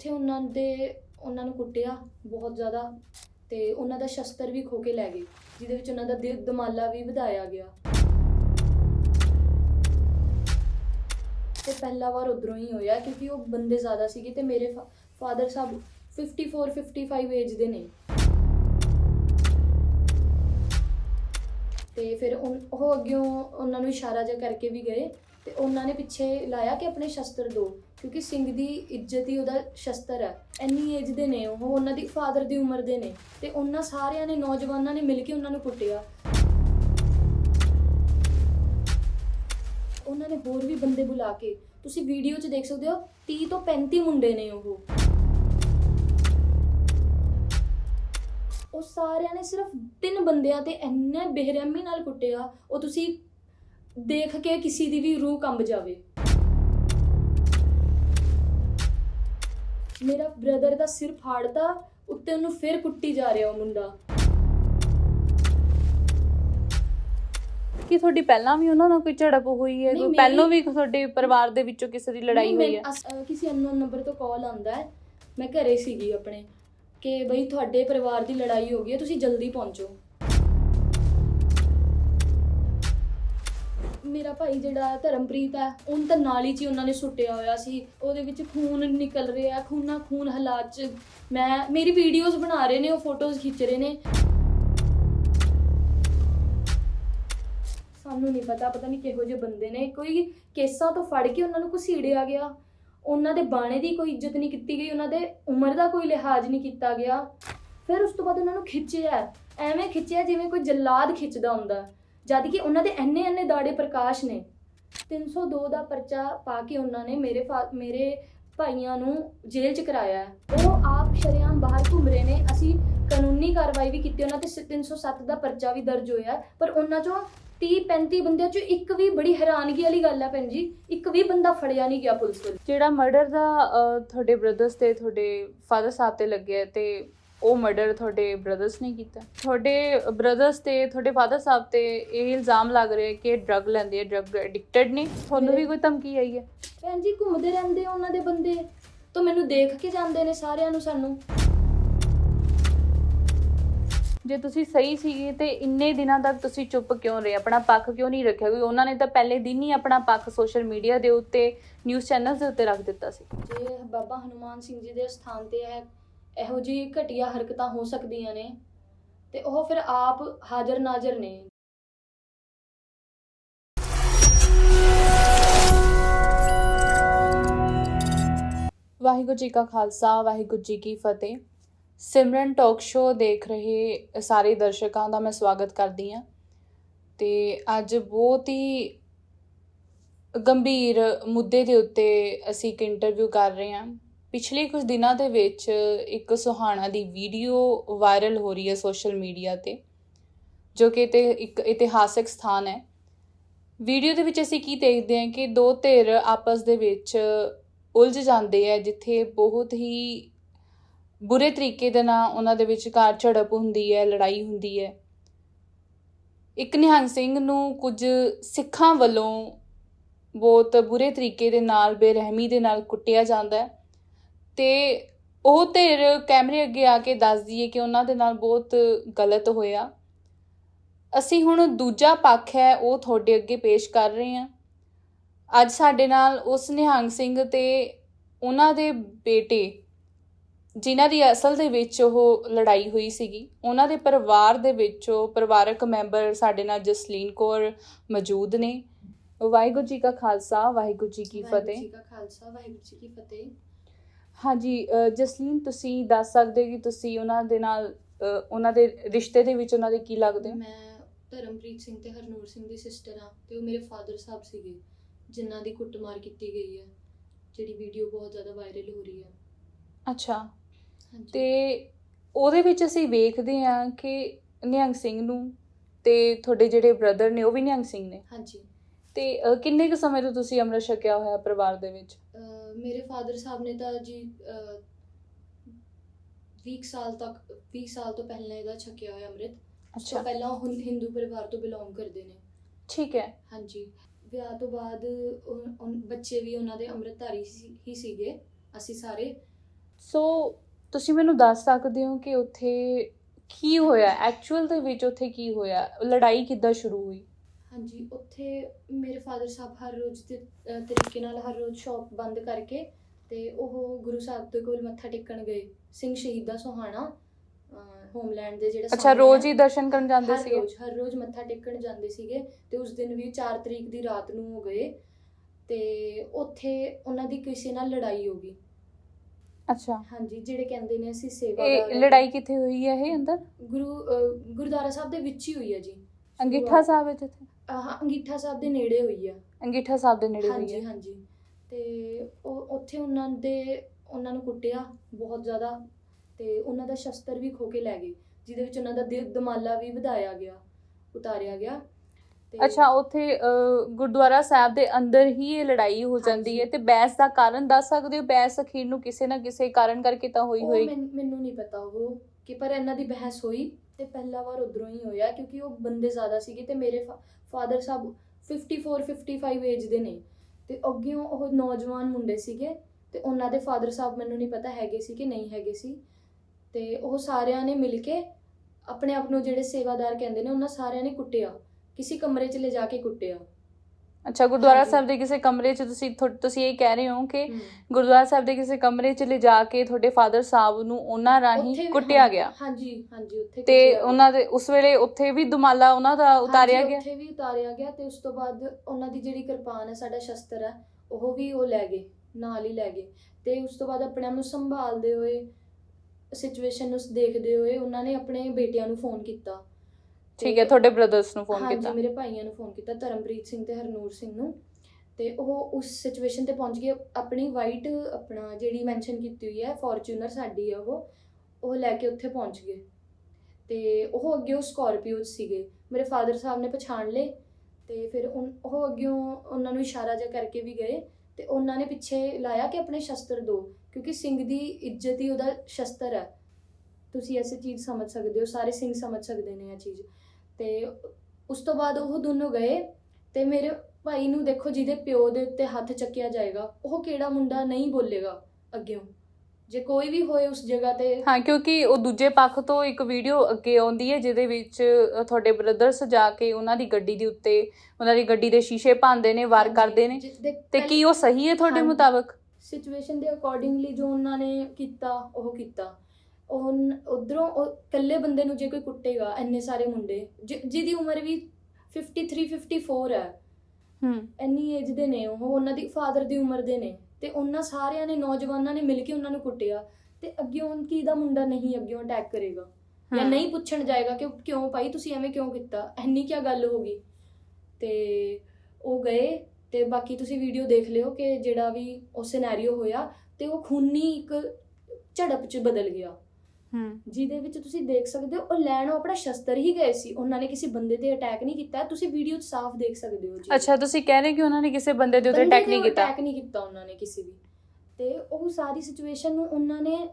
ਉੱਥੇ ਉਹਨਾਂ ਦੇ, ਉਹਨਾਂ ਨੂੰ ਕੁੱਟਿਆ ਬਹੁਤ ਜ਼ਿਆਦਾ ਤੇ ਉਹਨਾਂ ਦਾ ਸ਼ਸਤਰ ਵੀ ਖੋ ਕੇ ਲੈ ਗਏ, ਜਿਹਦੇ ਵਿੱਚ ਉਹਨਾਂ ਦਾ ਦਿ- ਦਮਾਲਾ ਵੀ ਵਧਾਇਆ ਗਿਆ। ਤੇ ਪਹਿਲਾ ਵਾਰ ਉਧਰੋਂ ਹੀ ਹੋਇਆ ਕਿਉਂਕਿ ਉਹ ਬੰਦੇ ਜ਼ਿਆਦਾ ਸੀਗੇ ਤੇ ਮੇਰੇ ਫਾਦਰ ਸਾਹਿਬ 54 55 ਏਜ ਦੇ ਨੇ। ਤੇ ਫਿਰ ਉਨ- ਉਹ ਅੱਗਿਓਂ ਉਹਨਾਂ ਨੂੰ ਇਸ਼ਾਰਾ ਜਿਹਾ ਕਰਕੇ ਵੀ ਗਏ ਤੇ ਉਹਨਾਂ ਨੇ ਪਿੱਛੇ ਲਾਇਆ ਕਿ ਆਪਣੇ ਸ਼ਸਤਰ ਦੋ, ਕਿਉਂਕਿ ਸਿੰਘ ਦੀ ਇੱਜ਼ਤ ਹੀ ਉਹਦਾ ਸ਼ਸਤਰ ਹੈ। ਇੰਨੀ ਏਜ ਦੇ ਨੇ ਉਹ, ਉਹਨਾਂ ਦੀ ਫਾਦਰ ਦੀ ਉਮਰ ਦੇ ਨੇ ਤੇ ਉਹਨਾਂ ਸਾਰਿਆਂ ਨੇ, ਨੌਜਵਾਨਾਂ ਨੇ ਮਿਲ ਕੇ ਉਹਨਾਂ ਨੂੰ ਕੁੱਟਿਆ। ਉਹਨਾਂ ਨੇ ਹੋਰ ਵੀ ਬੰਦੇ ਬੁਲਾ ਕੇ, ਤੁਸੀਂ ਵੀਡੀਓ 'ਚ ਦੇਖ ਸਕਦੇ ਹੋ 30 ਤੋਂ 35 ਮੁੰਡੇ ਨੇ ਉਹ। ਉਹ ਸਾਰਿਆਂ ਨੇ ਸਿਰਫ ਤਿੰਨ ਬੰਦਿਆਂ ਤੇ ਇੰਨੇ ਬੇਰਹਿਮੀ ਨਾਲ ਕੁੱਟਿਆ, ਉਹ ਤੁਸੀਂ ਦੇਖ ਕੇ ਕਿਸੇ ਦੀ ਵੀ ਰੂਹ ਕੰਬ ਜਾਵੇ। ਮੇਰਾ ਬ੍ਰਦਰ ਦਾ ਸਿਰ ਫਾੜਦਾ ਉੱਤੇ ਉਹਨੂੰ ਫਿਰ ਕੁੱਟੀ ਜਾ ਰਿਹਾ ਉਹ ਮੁੰਡਾ। ਕਿ ਤੁਹਾਡੀ ਪਹਿਲਾਂ ਵੀ ਉਹਨਾਂ ਨਾਲ ਕੋਈ ਝੜਪ ਹੋਈ ਹੈ? ਨਹੀਂ, ਕੋਈ ਮੇਰੀ- ਪਹਿਲਾਂ ਵੀ ਤੁਹਾਡੇ ਪਰਿਵਾਰ ਦੇ ਵਿੱਚੋਂ ਕਿਸੇ ਦੀ ਲੜਾਈ ਨਹੀਂ, ਹੋਈ ਮੈਂ- ਹੈ? ਅਸ- ਅ, ਕਿਸੇ ਅਨਨੋਨ ਨੰਬਰ ਤੋਂ ਕਾਲ ਆਉਂਦਾ ਹੈ। ਮੈਂ ਘਰੇ ਸੀਗੀ ਆਪਣੇ। ਕਿ ਬਈ ਤੁਹਾਡੇ ਪਰਿਵਾਰ ਦੀ ਲੜਾਈ ਹੋ ਗਈ ਹੈ ਤੁਸੀਂ ਜਲਦੀ ਪਹੁੰਚੋ। ਮੇਰਾ ਭਾਈ ਜਿਹੜਾ ਧਰਮਪ੍ਰੀਤ ਹੈ, ਉਹਨੂੰ ਤਾਂ ਨਾਲੀ 'ਚ ਹੀ ਉਹਨਾਂ ਨੇ ਸੁੱਟਿਆ ਹੋਇਆ ਸੀ। ਉਹਦੇ ਵਿੱਚ ਖੂਨ ਨਿਕਲ ਰਿਹਾ, ਖੂਨਾ ਖੂਨ ਹਾਲਾਤ 'ਚ ਮੈਂ, ਮੇਰੀ ਵੀਡੀਓਜ਼ ਬਣਾ ਰਹੇ ਨੇ, ਉਹ ਫੋਟੋਜ਼ ਖਿੱਚ ਰਹੇ ਨੇ। ਸਾਨੂੰ ਨਹੀਂ ਪਤਾ ਪਤਾ ਨਹੀਂ ਕਿਹੋ ਜਿਹੇ ਬੰਦੇ ਨੇ। ਕੋਈ ਕੇਸਾਂ ਤੋਂ ਫੜ ਕੇ ਉਹਨਾਂ ਨੂੰ ਘਸੀੜਿਆ ਗਿਆ। ਉਹਨਾਂ ਦੇ ਬਾਣੇ ਦੀ ਕੋਈ ਇੱਜ਼ਤ ਨਹੀਂ ਕੀਤੀ ਗਈ, ਉਹਨਾਂ ਦੇ ਉਮਰ ਦਾ ਕੋਈ ਲਿਹਾਜ਼ ਨਹੀਂ ਕੀਤਾ ਗਿਆ। ਫਿਰ ਉਸ ਤੋਂ ਬਾਅਦ ਉਹਨਾਂ ਨੂੰ ਖਿੱਚਿਆ। ਐਵੇਂ ਖਿੱਚਿਆ ਜਿਵੇਂ ਕੋਈ ਜੱਲਾਦ ਖਿੱਚਦਾ ਹੁੰਦਾ। ਜਦ ਕਿ ਉਹਨਾਂ ਦੇ ਐਨੇ ਐਨੇ ਦਾੜੇ ਪ੍ਰਕਾਸ਼ ਨੇ। 302 ਦਾ ਪਰਚਾ ਪਾ ਕੇ ਉਹਨਾਂ ਨੇ ਮੇਰੇ ਫਾ- ਮੇਰੇ ਭਾਈਆਂ ਨੂੰ ਜੇਲ੍ਹ 'ਚ ਕਰਾਇਆ ਉਹ ਆਪ ਸ਼ਰੇਆਮ ਬਾਹਰ ਘੁੰਮ ਰਹੇ ਨੇ। ਅਸੀਂ ਕਾਨੂੰਨੀ ਕਾਰਵਾਈ ਵੀ ਕੀਤੀ, ਉਹਨਾਂ ਤੇ ਸ- 307 ਦਾ ਪਰਚਾ ਵੀ ਦਰਜ ਹੋਇਆ ਪਰ ਉਹਨਾਂ 'ਚੋਂ 30 35 ਬੰਦਿਆਂ 'ਚੋਂ ਇੱਕ ਵੀ ਬੜੀ ਹੈਰਾਨਗੀ ਵਾਲੀ ਗੱਲ ਹੈ ਭੈਣ ਜੀ, ਇੱਕ ਵੀ ਬੰਦਾ ਫੜਿਆ ਨਹੀਂ ਗਿਆ ਪੁਲਿਸ ਵੱਲੋਂ ਜਿਹੜਾ ਮਰਡਰ ਦਾ ਤੁਹਾਡੇ ਬ੍ਰਦਰਸ ਤੇ, ਤੁਹਾਡੇ ਫਾਦਰ ਸਾਹਿਬ ਤੇ ਲੱਗਿਆ ਤੇ ਉਹ ਮਰਡਰ ਤੁਹਾਡੇ ਬ੍ਰਦਰਸ ਨੇ ਕੀਤਾ। ਤੁਹਾਡੇ ਬ੍ਰਦਰਸ ਤੇ ਤੁਹਾਡੇ ਫਾਦਰ ਸਾਹਿਬ ਤੇ ਇਹ ਇਲਜ਼ਾਮ ਲੱਗ ਰਿਹਾ ਕਿ ਡਰਗ ਲੈਂਦੇ ਆ ਡਰਗ ਐਡਿਕਟਡ ਨੇ। ਤੁਹਾਨੂੰ ਵੀ ਕੋਈ ਧਮਕੀ ਆਈ ਹੈ? ਭੈਣ ਜੀ ਘੁੰਮਦੇ ਰਹਿੰਦੇ ਉਹਨਾਂ ਦੇ ਬੰਦੇ। ਤਾਂ ਮੈਨੂੰ ਦੇਖ ਕੇ ਜਾਂਦੇ ਨੇ ਸਾਰਿਆਂ ਨੂੰ ਸਾਨੂੰ। ਜੇ ਤੁਸੀਂ ਸਹੀ ਸੀਗੇ ਤੇ ਇੰਨੇ ਦਿਨਾਂ ਤੱਕ ਤੁਸੀਂ ਚੁੱਪ ਕਿਉਂ ਰਹੇ? ਆਪਣਾ ਪੱਖ ਕਿਉਂ ਨਹੀਂ ਰੱਖਿਆ? ਕਿਉਂਕਿ ਉਹਨਾਂ ਨੇ ਤਾਂ ਪਹਿਲੇ ਦਿਨ ਹੀ ਆਪਣਾ ਪੱਖ ਸੋਸ਼ਲ ਮੀਡੀਆ ਦੇ ਉੱਤੇ ਨਿਊਜ਼ ਚੈਨਲਸ ਦੇ ਉੱਤੇ ਰੱਖ ਦਿੱਤਾ ਸੀ। ਜੇ ਬਾਬਾ ਹਨੂਮਾਨ ਸਿੰਘ ਜੀ ਦੇ ਸਥਾਨ ਤੇ ਹੈ ਇਹੋ ਜਿਹੀ ਘਟੀਆ ਹਰਕਤਾਂ ਹੋ ਸਕਦੀਆਂ ਨੇ ਤੇ ਉਹ ਫਿਰ ਆਪ ਹਾਜ਼ਰ ਨਾਜ਼ਰ ਨੇ। ਵਾਹਿਗੁਰੂ ਜੀ ਕਾ ਖਾਲਸਾ, ਵਾਹਿਗੁਰੂ ਜੀ ਕੀ ਫਤਿਹ। ਸਿਮਰਨ ਟਾਕ ਸ਼ੋਅ ਦੇਖ ਰਹੇ ਸਾਰੇ ਦਰਸ਼ਕਾਂ ਦਾ ਮੈਂ ਸਵਾਗਤ ਕਰਦੀ ਹਾਂ। ਤੇ ਅੱਜ ਬਹੁਤ ਹੀ ਗੰਭੀਰ ਮੁੱਦੇ ਦੇ ਉੱਤੇ ਅਸੀਂ ਇੱਕ ਇੰਟਰਵਿਊ ਕਰ ਰਹੇ ਹਾਂ। ਪਿਛਲੇ ਕੁਝ ਦਿਨਾਂ ਦੇ ਵਿੱਚ ਇੱਕ ਸੁਹਾਣਾ ਦੀ ਵੀਡੀਓ ਵਾਇਰਲ ਹੋ ਰਹੀ ਹੈ ਸੋਸ਼ਲ ਮੀਡੀਆ ਤੇ, ਜੋ ਕਿ ਤੇ ਇੱਕ ਇਤਿਹਾਸਕ ਸਥਾਨ ਹੈ। ਵੀਡੀਓ ਦੇ ਵਿੱਚ ਅਸੀਂ ਕੀ ਦੇਖਦੇ ਹਾਂ ਕਿ ਦੋ ਧਿਰ ਆਪਸ ਦੇ ਵਿੱਚ ਉਲਝ ਜਾਂਦੇ ਆ ਜਿੱਥੇ ਬਹੁਤ ਹੀ ਬੁਰੇ ਤਰੀਕੇ ਦੇ ਨਾਲ ਉਹਨਾਂ ਦੇ ਵਿੱਚ ਵਿਚਕਾਰ ਝੜਪ ਹੁੰਦੀ ਹੈ, ਲੜਾਈ ਹੁੰਦੀ ਹੈ। ਇੱਕ ਨਿਹੰਗ ਸਿੰਘ ਨੂੰ ਕੁਝ ਸਿੱਖਾਂ ਵੱਲੋਂ ਬਹੁਤ ਬੁਰੇ ਤਰੀਕੇ ਦੇ ਨਾਲ, ਬੇਰਹਿਮੀ ਦੇ ਨਾਲ ਕੁੱਟਿਆ ਜਾਂਦਾ ਹੈ। ਤੇ ਉਹ ਧਿਰ ਕੈਮਰੇ ਅੱਗੇ ਆ ਕੇ ਦੱਸਦੀ ਹੈ ਕਿ ਉਹਨਾਂ ਦੇ ਨਾਲ ਬਹੁਤ ਗਲਤ ਹੋਇਆ। ਅਸੀਂ ਹੁਣ ਦੂਜਾ ਪੱਖ ਹੈ ਉਹ ਤੁਹਾਡੇ ਅੱਗੇ ਪੇਸ਼ ਕਰ ਰਹੇ ਹਾਂ। ਅੱਜ ਸਾਡੇ ਨਾਲ ਉਸ ਨਿਹੰਗ ਸਿੰਘ ਤੇ ਉਹਨਾਂ ਦੇ ਬੇਟੇ ਜਿਨ੍ਹਾਂ ਦੀ ਅਸਲ ਦੇ ਵਿੱਚ ਉਹ ਲੜਾਈ ਹੋਈ ਸੀਗੀ ਉਹਨਾਂ ਦੇ ਪਰਿਵਾਰ ਦੇ ਵਿੱਚੋਂ ਪਰਿਵਾਰਕ ਮੈਂਬਰ ਸਾਡੇ ਨਾਲ ਜਸਲੀਨ ਕੌਰ ਮੌਜੂਦ ਨੇ। ਵਾਹਿਗੁਰੂ ਜੀ ਕਾ ਖਾਲਸਾ ਵਾਹਿਗੁਰੂ ਜੀ ਕੀ ਵਾਹਿਗੁਰੂ ਫਤਿਹ। ਜੀ ਕਾ ਖਾਲਸਾ ਵਾਹਿਗੁਰੂ ਜੀ ਕੀ ਫਤਿਹ। ਹਾਂਜੀ ਜਸਲੀਨ ਤੁਸੀਂ ਦੱਸ ਸਕਦੇ ਹੋ ਕਿ ਤੁਸੀਂ ਉਹਨਾਂ ਦੇ ਨਾਲ ਉਹਨਾਂ ਦੇ ਰਿਸ਼ਤੇ ਦੇ ਵਿੱਚ ਉਹਨਾਂ ਦੇ ਕੀ ਲੱਗਦੇ ਹੋ? ਮੈਂ ਧਰਮਪ੍ਰੀਤ ਸਿੰਘ ਤੇ ਹਰਨੂਰ ਸਿੰਘ ਦੀ ਸਿਸਟਰ ਆ ਤੇ ਉਹ ਮੇਰੇ ਫਾਦਰ ਸਾਹਿਬ ਸੀਗੇ ਜਿਨ੍ਹਾਂ ਦੀ ਕੁੱਟਮਾਰ ਕੀਤੀ ਗਈ ਹੈ ਜਿਹੜੀ ਵੀਡੀਓ ਬਹੁਤ ਜ਼ਿਆਦਾ ਵਾਇਰਲ ਹੋ ਰਹੀ ਹੈ। ਅੱਛਾ। ਤੇ ਉਹਦੇ ਵਿੱਚ ਅਸੀਂ ਵੇਖਦੇ ਹਾਂ ਕਿ ਨਿਹੰਗ ਸਿੰਘ ਨੂੰ ਤੇ ਤੁਹਾਡੇ ਜਿਹੜੇ ਬ੍ਰਦਰ ਨੇ ਉਹ ਵੀ ਨਿਹੰਗ ਸਿੰਘ ਨੇ? ਹਾਂਜੀ। ਤੇ ਕਿੰਨੇ ਕੁ ਸਮੇਂ ਤੋਂ ਤੁਸੀਂ ਅੰਮ੍ਰਿਤ ਛਕਿਆ ਹੋਇਆ ਪਰਿਵਾਰ ਦੇ ਵਿੱਚ? ਮੇਰੇ ਫਾਦਰ ਸਾਹਿਬ ਨੇ ਤਾਂ ਜੀ 20 ਸਾਲ ਤੱਕ 20 ਸਾਲ ਤੋਂ ਪਹਿਲਾਂ ਇਹਦਾ ਛਕਿਆ ਹੋਇਆ ਅੰਮ੍ਰਿਤ। ਅੱਛਾ। ਪਹਿਲਾਂ ਉਹ ਹਿੰਦੂ ਪਰਿਵਾਰ ਤੋਂ ਬਿਲੋਂਗ ਕਰਦੇ ਨੇ। ਠੀਕ ਹੈ। ਹਾਂਜੀ। ਵਿਆਹ ਤੋਂ ਬਾਅਦ ਬੱਚੇ ਵੀ ਉਹਨਾਂ ਦੇ ਅੰਮ੍ਰਿਤਧਾਰੀ ਹੀ ਸੀਗੇ ਅਸੀਂ ਸਾਰੇ। ਸੋ ਤੁਸੀਂ ਮੈਨੂੰ ਦੱਸ ਸਕਦੇ ਹੋ ਕਿ ਉੱਥੇ ਕੀ ਹੋਇਆ? ਐਕਚੁਅਲ ਦੇ ਵਿੱਚ ਉੱਥੇ ਕੀ ਹੋਇਆ? ਲੜਾਈ ਕਿੱਦਾਂ ਸ਼ੁਰੂ ਹੋਈ? ਹਾਂਜੀ ਉੱਥੇ ਮੇਰੇ ਫਾਦਰ ਸਾਹਿਬ ਹਰ ਰੋਜ਼ ਦੇ ਅ, ਤਰੀਕੇ ਨਾਲ ਹਰ ਰੋਜ਼ ਸ਼ਾਪ ਬੰਦ ਕਰਕੇ ਤੇ ਉਹ ਗੁਰੂ ਸਾਹਿਬ ਦੇ ਕੋਲ ਮੱਥਾ ਟੇਕਣ ਗਏ ਸਿੰਘ ਸ਼ਹੀਦਾ ਸੋਹਾਣਾ ਹੋਮਲੈਂਡ ਦੇ ਜਿਹੜਾ ਅੱਛਾ ਸਾਹਮਣੇ ਰੋਜ਼ ਹੈ। ਹੀ ਦਰਸ਼ਨ ਕਰਨ ਜਾਂਦੇ ਹਰ ਸੀਗੇ? ਰੋਜ਼ ਹਰ ਰੋਜ਼ ਮੱਥਾ ਟੇਕਣ ਜਾਂਦੇ ਸੀਗੇ ਤੇ ਉਸ ਦਿਨ ਵੀ 4 ਤਰੀਕ ਦੀ ਰਾਤ ਨੂੰ ਉਹ ਗਏ ਤੇ ਉੱਥੇ ਉਹਨਾਂ ਦੀ ਕਿਸੇ ਨਾਲ ਲੜਾਈ ਹੋ ਗਈ। ਅੱਛਾ। ਹਾਂਜੀ ਜਿਹੜੇ ਕਹਿੰਦੇ ਨੇ ਅਸੀਂ ਸੇਵਾ ਇਹ ਲੜਾਈ ਕਿੱਥੇ ਹੋਈ ਹੈ ਇਹ ਅੰਦਰ? ਗੁਰੂ ਅ, ਗੁਰਦੁਆਰਾ ਸਾਹਿਬ ਦੇ ਵਿੱਚ ਹੀ ਹੋਈ ਹੈ ਜੀ। ਅੰਗੀਠਾ ਸਾਹਿਬ ਵਿੱਚ ਇੱਥੇ ਆਹ ਅੰਗੀਠਾ ਸਾਹਿਬ ਦੇ ਨੇੜੇ ਹੋਈ ਆ। ਅੰਗੀਠਾ ਸਾਹਿਬ ਦੇ ਨੇੜੇ ਹੋਈ ਹਾਂਜੀ ਹੈ ਹਾਂਜੀ। ਤੇ ਉਹ ਉੱਥੇ ਉਹਨਾਂ ਦੇ ਉਹਨਾਂ ਨੂੰ ਕੁੱਟਿਆ ਬਹੁਤ ਜ਼ਿਆਦਾ ਤੇ ਉਹਨਾਂ ਦਾ ਸ਼ਸਤਰ ਵੀ ਖੋ ਕੇ ਲੈ ਗਏ ਜਿਹਦੇ ਵਿੱਚ ਉਹਨਾਂ ਦਾ ਦਿ- ਦਮਾਲਾ ਵੀ ਵਧਾਇਆ ਗਿਆ ਉਤਾਰਿਆ ਗਿਆ। ਤੇ ਅੱਛਾ ਉੱਥੇ ਗੁਰਦੁਆਰਾ ਸਾਹਿਬ ਦੇ ਅੰਦਰ ਹੀ ਇਹ ਲੜਾਈ ਹੋ ਜਾਂਦੀ ਹੈ। ਤੇ ਬਹਿਸ ਦਾ ਕਾਰਨ ਦੱਸ ਸਕਦੇ ਹੋ? ਬਹਿਸ ਅਖੀਰ ਨੂੰ ਕਿਸੇ ਨਾ ਕਿਸੇ ਕਾਰਨ ਕਰਕੇ ਤਾਂ ਹੋਈ ਉਹ ਹੋਈ ਮੈਨ- ਮੈਨੂੰ ਨਹੀਂ ਪਤਾ ਉਹ ਕਿ ਪਰ ਇਹਨਾਂ ਦੀ ਬਹਿਸ ਹੋਈ ਤੇ ਪਹਿਲਾ ਵਾਰ ਉਧਰੋਂ ਹੀ ਹੋਇਆ ਕਿਉਂਕਿ ਉਹ ਬੰਦੇ ਜ਼ਿਆਦਾ ਸੀਗੇ ਤੇ ਮੇਰੇ ਫਾਦਰ ਸਾਹਿਬ 54 55 ਏਜ ਦੇ ਨੇ। ਤੇ ਅੱਗਿਓਂ ਉਹ ਨੌਜਵਾਨ ਮੁੰਡੇ ਸੀਗੇ ਤੇ ਉਹਨਾਂ ਦੇ ਫਾਦਰ ਸਾਹਿਬ ਮੈਨੂੰ ਨਹੀਂ ਪਤਾ ਹੈਗੇ ਸੀ ਕਿ ਨਹੀਂ ਹੈਗੇ ਸੀ। ਤੇ ਉਹ ਸਾਰਿਆਂ ਨੇ ਮਿਲ ਕੇ ਆਪਣੇ ਆਪ ਨੂੰ ਜਿਹੜੇ ਸੇਵਾਦਾਰ ਕਹਿੰਦੇ ਨੇ, ਉਹਨਾਂ ਸਾਰਿਆਂ ਨੇ ਕੁੱਟਿਆ। ਕਿਸੇ ਕਮਰੇ 'ਚ ਲੈ ਜਾ ਕੇ ਕੁੱਟਿਆ। ਅੱਛਾ ਗੁਰਦੁਆਰਾ। ਸਾਹਿਬ ਦੇ ਕਿਸੇ ਕਮਰੇ 'ਚ ਤੁਸੀਂ ਥੋ- ਤੁਸੀਂ ਇਹ ਕਹਿ ਰਹੇ ਹੋ ਕਿ ਗੁਰਦੁਆਰਾ ਸਾਹਿਬ ਦੇ ਕਿਸੇ ਕਮਰੇ 'ਚ ਲਿਜਾ ਕੇ ਤੁਹਾਡੇ ਫਾਦਰ ਸਾਹਿਬ ਨੂੰ ਉਹਨਾਂ ਉੱਥੇ ਰਾਹੀਂ ਵੀ- ਕੁੱਟਿਆ ਗਿਆ। ਹਾਂਜੀ ਹਾਂਜੀ ਉੱਥੇ ਤੇ ਕੁੱਟਿਆ ਗਿਆ। ਉਹਨਾਂ ਦੇ ਉਸ ਵੇਲੇ ਉੱਥੇ ਵੀ ਦੁਮਾਲਾ ਉਹਨਾਂ ਦਾ ਉਤਾਰਿਆ ਹਾਂਜੀ, ਗਿਆ? ਉੱਥੇ ਵੀ ਉਤਾਰਿਆ ਗਿਆ ਤੇ ਉਸ ਤੋਂ ਬਾਅਦ ਉਹਨਾਂ ਦੀ ਜਿਹੜੀ ਕਿਰਪਾਨ ਹੈ ਸਾਡਾ ਸ਼ਸਤਰ ਹੈ ਉਹ ਵੀ ਉਹ ਲੈ ਗਏ ਨਾਲ ਹੀ ਲੈ ਗਏ। ਤੇ ਉਸ ਤੋਂ ਬਾਅਦ ਆਪਣੇ ਆਪ ਨੂੰ ਸੰਭਾਲਦੇ ਹੋਏ ਸਿਚੁਏਸ਼ਨ ਨੂੰ ਦੇਖਦੇ ਹੋਏ ਉਹਨਾਂ ਨੇ ਆਪਣੇ ਬੇਟਿਆਂ ਨੂੰ ਫੋਨ ਕੀਤਾ। ਠੀਕ ਹੈ ਤੁਹਾਡੇ ਬ੍ਰਦਰਸ ਨੂੰ ਫੋਨ ਹਾਂਜੀ ਕੀਤਾ। ਮੇਰੇ ਭਾਈਆਂ ਨੂੰ ਫੋਨ ਕੀਤਾ ਧਰਮਪ੍ਰੀਤ ਸਿੰਘ ਤੇ ਹਰਨੂਰ ਸਿੰਘ ਨੂੰ। ਤੇ ਉਹ ਉਸ ਸਿਚੁਏਸ਼ਨ ਤੇ ਪਹੁੰਚ ਗਏ। ਆਪਣੀ ਵਾਈਟ ਆਪਣਾ ਜਿਹੜੀ ਮੈਂਸ਼ਨ ਕੀਤੀ ਹੋਈ ਹੈ ਫੋਰਚੂਨਰ ਸਾਡੀ ਹੈ ਉਹ ਉਹ ਲੈ ਕੇ ਉੱਥੇ ਪਹੁੰਚ ਗਏ। ਤੇ ਉਹ ਅੱਗੇ ਉਹ ਸਕਾਰਪੀਓ ਸੀਗੇ। ਮੇਰੇ ਫਾਦਰ ਸਾਹਿਬ ਨੇ ਪਛਾਣ ਲਏ ਤੇ ਫਿਰ ਉਹ ਅੱਗਿਓਂ ਉਹਨਾਂ ਨੂੰ ਇਸ਼ਾਰਾ ਜਿਹਾ ਕਰਕੇ ਵੀ ਗਏ ਤੇ ਉਹਨਾਂ ਨੇ ਪਿੱਛੇ ਲਾਇਆ ਕਿ ਆਪਣੇ ਸ਼ਸਤਰ ਦੋ ਕਿਉਂਕਿ ਸਿੰਘ ਦੀ ਇੱਜ਼ਤ ਹੀ ਉਹਦਾ ਸ਼ਸਤਰ ਹੈ। ਤੁਸੀਂ ਐਸੀ ਚੀਜ਼ ਸਮਝ ਸਕਦੇ ਹੋ ਸਾਰੇ ਸਿੰਘ ਸਮਝ ਸਕਦੇ ਨੇ ਇਹ ਚੀਜ਼। ਤੇ ਉਸ ਤੋਂ ਬਾਅਦ ਉਹ ਦੋਨੋਂ ਗਏ ਤੇ ਮੇਰੇ ਭਾਈ ਨੂੰ ਦੇਖੋ ਜਿਹਦੇ ਪਿਓ ਦੇ ਉੱਤੇ ਹੱਥ ਚੱਕਿਆ ਜਾਏਗਾ ਉਹ ਕਿਹੜਾ ਮੁੰਡਾ ਨਹੀਂ ਬੋਲੇਗਾ ਅੱਗਿਓਂ। ਜੇ ਕੋਈ ਵੀ ਹੋਏ ਉਸ ਜਗ੍ਹਾ ਤੇ ਹਾਂ ਕਿਉਂਕਿ ਉਹ ਦੂਜੇ ਪੱਖ ਤੋਂ ਇੱਕ ਵੀਡੀਓ ਅੱਗੇ ਆਉਂਦੀ ਹੈ ਜਿਹਦੇ ਵਿੱਚ ਤੁਹਾਡੇ ਬ੍ਰਦਰਸ ਜਾ ਕੇ ਉਹਨਾਂ ਦੀ ਗੱਡੀ ਦੇ ਉੱਤੇ ਉਹਨਾਂ ਦੀ ਗੱਡੀ ਦੇ ਸ਼ੀਸ਼ੇ ਭੰਨਦੇ ਨੇ ਵਾਰ ਕਰਦੇ ਨੇ। ਤੇ ਕੀ ਉਹ ਸਹੀ ਹੈ ਤੁਹਾਡੇ। ਮੁਤਾਬਕ? ਸਿਚੁਏਸ਼ਨ ਦੇ ਅਕੋਰਡਿੰਗਲੀ ਜੋ ਉਹਨਾਂ ਨੇ ਕੀਤਾ ਉਹ ਕੀਤਾ। ਉਹ ਉਧਰੋਂ ਉਹ ਇਕੱਲੇ ਬੰਦੇ ਨੂੰ ਜੇ ਕੋਈ ਕੁੱਟੇਗਾ ਇੰਨੇ ਸਾਰੇ ਮੁੰਡੇ ਜਿ- ਜਿਹਦੀ ਉਮਰ ਵੀ 53 54 ਹੈ। ਹੂੰ। ਇੰਨੀ ਏਜ ਦੇ ਨੇ ਉਹ ਉਹਨਾਂ ਦੀ ਫਾਦਰ ਦੀ ਉਮਰ ਦੇ ਨੇ। ਤੇ ਉਹਨਾਂ ਸਾਰਿਆਂ ਨੇ ਨੌਜਵਾਨਾਂ ਨੇ ਮਿਲ ਕੇ ਉਹਨਾਂ ਨੂੰ ਕੁੱਟਿਆ। ਤੇ ਅੱਗਿਓਂ ਕੀ ਦਾ ਮੁੰਡਾ ਨਹੀਂ ਅੱਗਿਓਂ ਅਟੈਕ ਕਰੇਗਾ? ਜਾਂ। ਨਹੀਂ ਪੁੱਛਣ ਜਾਏਗਾ ਕਿ ਕਿਉਂ ਭਾਈ ਤੁਸੀਂ ਐਵੇਂ ਕਿਉਂ ਕੀਤਾ? ਇੰਨੀ ਕੀ ਗੱਲ ਹੋ ਗਈ? ਤੇ ਉਹ ਗਏ ਤੇ ਬਾਕੀ ਤੁਸੀਂ ਵੀਡੀਓ ਦੇਖ ਲਿਓ ਕਿ ਜਿਹੜਾ ਵੀ ਉਹ ਸਿਨੈਰੀਓ ਹੋਇਆ ਤੇ ਉਹ ਖੂਨੀ ਇੱਕ ਝੜਪ 'ਚ ਬਦਲ ਗਿਆ। ਹੂੰ। ਜਿਹਦੇ ਵਿੱਚ ਤੁਸੀਂ ਦੇਖ ਸਕਦੇ ਹੋ ਉਹ ਲੈਣ ਉਹ ਆਪਣਾ ਸ਼ਸਤਰ ਹੀ ਗਏ ਸੀ। ਉਹਨਾਂ ਨੇ ਕਿਸੇ ਬੰਦੇ ਤੇ ਅਟੈਕ ਨਹੀਂ ਕੀਤਾ। ਤੁਸੀਂ ਵੀਡੀਓ 'ਚ ਸਾਫ਼ ਦੇਖ ਸਕਦੇ ਹੋ ਜੀ। ਅੱਛਾ ਤੁਸੀਂ ਕਹਿ ਰਹੇ ਕਿ ਉਹਨਾਂ ਨੇ ਕਿਸੇ ਬੰਦੇ ਦੇ ਉੱਤੇ ਅਟੈਕ ਨਹੀਂ ਕੀਤਾ। attack ਨਹੀਂ ਕੀਤਾ ਉਹਨਾਂ ਨੇ ਕਿਸੇ ਵੀ। ਤੇ ਉਹ ਸਾਰੀ ਸਿਚੁਏਸ਼ਨ ਨੂੰ ਉਹਨਾਂ ਨੇ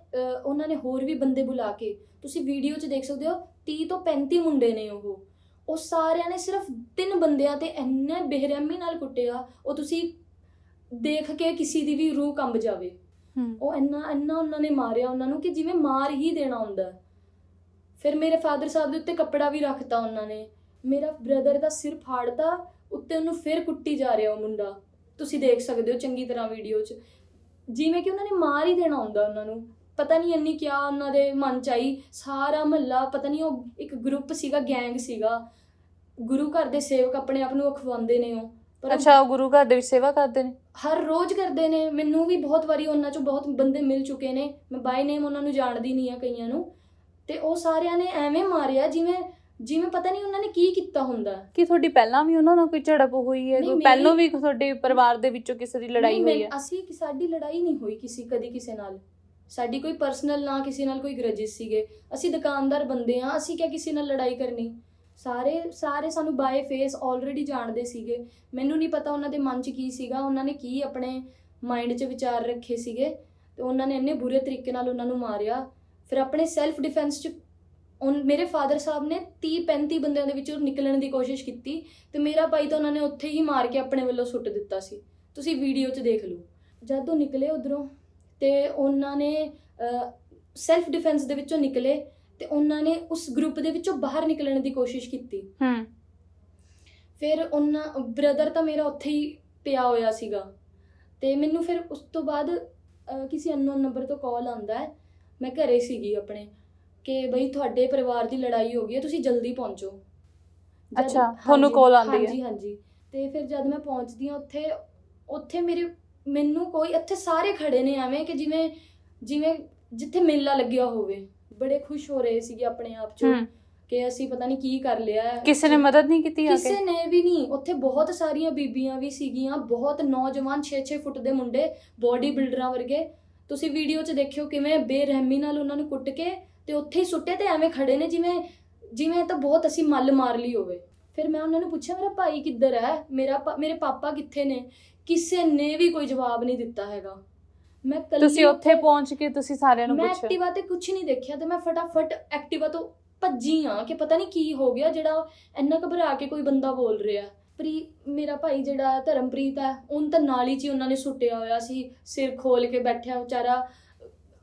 ਉਹਨਾਂ ਨੇ ਹੋਰ ਵੀ ਬੰਦੇ ਬੁਲਾ ਕੇ ਤੁਸੀਂ ਵੀਡੀਓ 'ਚ ਦੇਖ ਸਕਦੇ ਹੋ 30 ਤੋਂ 35 ਮੁੰਡੇ ਨੇ ਉਹ। ਉਹ ਸਾਰਿਆਂ ਨੇ ਸਿਰਫ ਤਿੰਨ ਬੰਦਿਆਂ ਤੇ ਇੰਨੇ ਬੇਰਹਿਮੀ ਨਾਲ ਕੁੱਟਿਆ ਉਹ ਤੁਸੀਂ ਦੇਖ ਕੇ ਕਿਸੇ ਦੀ ਵੀ ਰੂਹ ਕੰਬ ਜਾਵੇ। ਉਹ ਇੰਨਾ ਇੰਨਾ ਉਹਨਾਂ ਨੇ ਮਾਰਿਆ ਉਹਨਾਂ ਨੂੰ ਕਿ ਜਿਵੇਂ ਮਾਰ ਹੀ ਦੇਣਾ ਹੁੰਦਾ। ਫਿਰ ਮੇਰੇ ਫਾਦਰ ਸਾਹਿਬ ਦੇ ਉੱਤੇ ਕੱਪੜਾ ਵੀ ਰੱਖਤਾ ਉਹਨਾਂ ਨੇ। ਮੇਰਾ ਬ੍ਰਦਰ ਦਾ ਸਿਰ ਫਾੜਤਾ, ਉੱਤੇ ਉਹਨੂੰ ਫਿਰ ਕੁੱਟੀ ਜਾ ਰਿਹਾ ਉਹ ਮੁੰਡਾ। ਤੁਸੀਂ ਦੇਖ ਸਕਦੇ ਹੋ ਚੰਗੀ ਤਰ੍ਹਾਂ ਵੀਡੀਓ 'ਚ। ਜਿਵੇਂ ਕਿ ਉਹਨਾਂ ਨੇ ਮਾਰ ਹੀ ਦੇਣਾ ਹੁੰਦਾ ਉਹਨਾਂ ਨੂੰ। ਪਤਾ ਨਹੀਂ ਇੰਨੀ ਕਿਆ ਉਹਨਾਂ ਦੇ ਮਨ 'ਚ ਆਈ। ਸਾਰਾ ਮਹੱਲਾ, ਪਤਾ ਨਹੀਂ ਉਹ ਇੱਕ ਗਰੁੱਪ ਸੀਗਾ ਗੈਂਗ ਸੀਗਾ। ਗੁਰੂ ਘਰ ਦੇ ਸੇਵਕ ਆਪਣੇ ਆਪ ਨੂੰ ਅਖਵਾਉਂਦੇ ਨੇ ਉਹ। ਅੱਛਾ ਉਹ ਗੁਰੂ ਘਰ ਦੇ ਵਿੱਚ ਸੇਵਾ ਕਰਦੇ ਨੇ? ਹਰ ਰੋਜ਼ ਕਰਦੇ ਨੇ। ਮੈਨੂੰ ਵੀ ਬਹੁਤ ਵਾਰੀ ਉਹਨਾਂ ਚੋਂ ਬਹੁਤ ਬੰਦੇ ਮਿਲ ਚੁੱਕੇ ਨੇ। ਮੈਂ ਬਾਈ ਨੇਮ ਉਹਨਾਂ ਨੂੰ ਜਾਣਦੀ ਨਹੀਂ ਆ ਕਈਆਂ ਨੂੰ। ਤੇ ਉਹ ਸਾਰਿਆਂ ਨੇ ਐਵੇਂ ਮਾਰਿਆ ਜਿਵੇਂ ਜਿਵੇਂ ਪਤਾ ਨਹੀਂ ਉਹਨਾਂ ਨੇ ਕੀ ਕੀਤਾ ਹੁੰਦਾ। ਕੀ ਤੁਹਾਡੀ ਪਹਿਲਾਂ ਵੀ ਉਹਨਾਂ ਨਾਲ ਕੋਈ ਝੜਪ ਹੋਈ ਹੈ? ਕੋਈ ਪਹਿਲਾਂ ਵੀ ਤੁਹਾਡੇ ਪਰਿਵਾਰ ਦੇ ਵਿੱਚੋਂ ਕਿਸੇ ਦੀ ਲੜਾਈ ਹੋਈ ਹੈ? ਅਸੀਂ ਕਿ ਸਾਡੀ ਲੜਾਈ ਨਹੀਂ ਹੋਈ ਕਿਸੇ ਕਦੀ ਕਿਸੇ ਨਾਲ। ਸਾਡੀ ਕੋਈ ਪਰਸਨਲ ਨਾ ਕਿਸੇ ਨਾਲ ਕੋਈ ਗਰਜਿਸ ਸੀਗੇ। ਅਸੀਂ ਦੁਕਾਨਦਾਰ ਬੰਦੇ ਆ ਅਸੀਂ ਕਿਆ ਕਿਸੇ ਨਾਲ ਲੜਾਈ ਕਰਨੀ? ਸਾਰੇ ਸਾਰੇ ਸਾਨੂੰ ਬਾਏ ਫੇਸ ਆਲਰੇਡੀ ਜਾਣਦੇ ਸੀਗੇ। ਮੈਨੂੰ ਨਹੀਂ ਪਤਾ ਉਹਨਾਂ ਦੇ ਮਨ 'ਚ ਕੀ ਸੀਗਾ, ਉਹਨਾਂ ਨੇ ਕੀ ਆਪਣੇ ਮਾਈਂਡ 'ਚ ਵਿਚਾਰ ਰੱਖੇ ਸੀਗੇ ਤੇ ਉਹਨਾਂ ਨੇ ਇੰਨੇ ਬੁਰੇ ਤਰੀਕੇ ਨਾਲ ਉਹਨਾਂ ਨੂੰ ਮਾਰਿਆ। ਫਿਰ ਆਪਣੇ ਸੈਲਫ ਡਿਫੈਂਸ 'ਚ ਉਨ, ਮੇਰੇ ਫਾਦਰ ਸਾਹਿਬ ਨੇ 30 35 ਬੰਦਿਆਂ ਦੇ ਵਿੱਚੋਂ ਨਿਕਲਣ ਦੀ ਕੋਸ਼ਿਸ਼ ਕੀਤੀ ਤੇ ਮੇਰਾ ਭਾਈ ਤਾਂ ਉਹਨਾਂ ਨੇ ਉੱਥੇ ਹੀ ਮਾਰ ਕੇ ਆਪਣੇ ਵੱਲੋਂ ਸੁੱਟ ਦਿੱਤਾ ਸੀ। ਤੁਸੀਂ ਵੀਡੀਓ 'ਚ ਦੇਖ ਲਓ। ਜਦ ਉਹ ਨਿਕਲੇ ਉਧਰੋਂ ਤੇ ਉਹਨਾਂ ਨੇ ਸੈਲਫ ਡਿਫੈਂਸ ਦੇ ਵਿੱਚੋਂ ਨਿਕਲੇ ਤੇ ਉਹਨਾਂ ਨੇ ਉਸ ਗਰੁੱਪ ਦੇ ਵਿੱਚੋਂ ਬਾਹਰ ਨਿਕਲਣ ਦੀ ਕੋਸ਼ਿਸ਼ ਕੀਤੀ। ਹੂੰ। ਫਿਰ ਉਹਨਾਂ ਬ੍ਰਦਰ ਤਾਂ ਮੇਰਾ ਉੱਥੇ ਹੀ ਪਿਆ ਹੋਇਆ ਸੀਗਾ। ਤੇ ਮੈਨੂੰ ਫਿਰ ਉਸ ਤੋਂ ਬਾਅਦ ਅਹ, ਕਿਸੇ ਅਨਨੋਨ ਨੰਬਰ ਤੋਂ ਕਾਲ ਆਂਦਾ ਹੈ। ਮੈਂ ਘਰੇ ਸੀਗੀ ਆਪਣੇ ਕਿ ਬਈ ਤੁਹਾਡੇ ਪਰਿਵਾਰ ਦੀ ਲੜਾਈ ਹੋ ਗਈ ਹੈ ਤੁਸੀਂ ਜਲਦੀ ਪਹੁੰਚੋ। ਜਦ- ਅੱਛਾ, ਤੁਹਾਨੂੰ ਹਾਂਜੀ, call ਆਉਂਦੀ ਹੈ। ਹਾਂਜੀ ਹਾਂਜੀ। ਤੇ ਫਿਰ ਜਦ ਮੈਂ ਪਹੁੰਚਦੀ ਹਾਂ ਉੱਥੇ ਉੱਥੇ ਮੇਰੇ ਮੈਨੂੰ ਕੋਈ ਇੱਥੇ ਸਾਰੇ ਖੜੇ ਨੇ ਐਵੇਂ ਕਿ ਜਿਵੇਂ ਜਿਵੇਂ ਜਿੱਥੇ ਮੇਲਾ ਲੱਗਿਆ ਹੋਵੇ। ਬੜੇ ਖੁਸ਼ ਹੋ ਰਹੇ ਸੀਗੇ ਆਪਣੇ ਆਪ ਚ ਹੂੰ। ਕਿ ਅਸੀਂ ਪਤਾ ਨਹੀਂ ਕੀ ਕਰ ਲਿਆ ਹੈ। ਕਿਸੇ ਨੇ ਮਦਦ ਨਹੀਂ ਕੀਤੀ ਆ ਕਿਸੇ ਨੇ ਵੀ ਨਹੀਂ। ਉੱਥੇ ਬਹੁਤ ਸਾਰੀਆਂ ਬੀਬੀਆਂ ਵੀ ਸੀਗੀਆਂ। ਬਹੁਤ ਨੌਜਵਾਨ 6-6 ਫੁੱਟ ਦੇ ਮੁੰਡੇ ਬੋਡੀ ਬਿਲਡਰਾਂ ਵਰਗੇ। ਤੁਸੀਂ ਵੀਡੀਓ 'ਚ ਦੇਖਿਓ ਕਿਵੇਂ ਬੇਰਹਿਮੀ ਨਾਲ ਉਹਨਾਂ ਨੂੰ ਕੁੱਟ ਕੇ ਤੇ ਉੱਥੇ ਹੀ ਸੁੱਟੇ ਤੇ ਐਵੇਂ ਖੜੇ ਨੇ ਜਿਵੇਂ ਜਿਵੇਂ ਤਾਂ ਬਹੁਤ ਅਸੀਂ ਮੱਲ ਮਾਰ ਲਈ ਹੋਵੇ। ਫਿਰ ਮੈਂ ਉਹਨਾਂ ਨੂੰ ਪੁੱਛਿਆ ਮੇਰਾ ਭਾਈ ਕਿੱਧਰ ਹੈ? ਮੇਰਾ ਮੇਰੇ ਪਾਪਾ ਕਿੱਥੇ ਨੇ? ਕਿਸੇ ਨੇ ਵੀ ਕੋਈ ਜਵਾਬ ਨਹੀਂ ਦਿੱਤਾ ਹੈਗਾ। ਮੈਂ ਕੱਲੀ ਤੁਸੀਂ ਉੱਥੇ ਪਹੁੰਚ ਕੇ ਤੁਸੀਂ ਸਾਰਿਆਂ ਨੂੰ ਮੈਂ ਪੁੱਛਿਆ? ਐਕਟਿਵਾ ਤੇ ਕੁਝ ਨਹੀਂ ਦੇਖਿਆ ਤੇ ਮੈਂ ਫਟਾਫਟ ਐਕਟਿਵਾ ਤੋਂ ਭੱਜੀ ਆ ਕਿ ਪਤਾ ਨਹੀਂ ਕੀ ਹੋ ਗਿਆ ਜਿਹੜਾ ਇੰਨਾ ਘਬਰਾ ਕੇ ਕੋਈ ਬੰਦਾ ਬੋਲ ਰਿਹਾ। ਪ੍ਰੀ ਮੇਰਾ ਭਾਈ ਜਿਹੜਾ ਧਰਮਪ੍ਰੀਤ ਹੈ ਉਹਨ ਤਾਂ ਨਾਲੀ 'ਚ ਹੀ ਉਹਨਾਂ ਨੇ ਸੁੱਟਿਆ ਹੋਇਆ ਸੀ ਸਿਰ ਖੋਲ ਕੇ ਬੈਠਿਆ ਵਿਚਾਰਾ।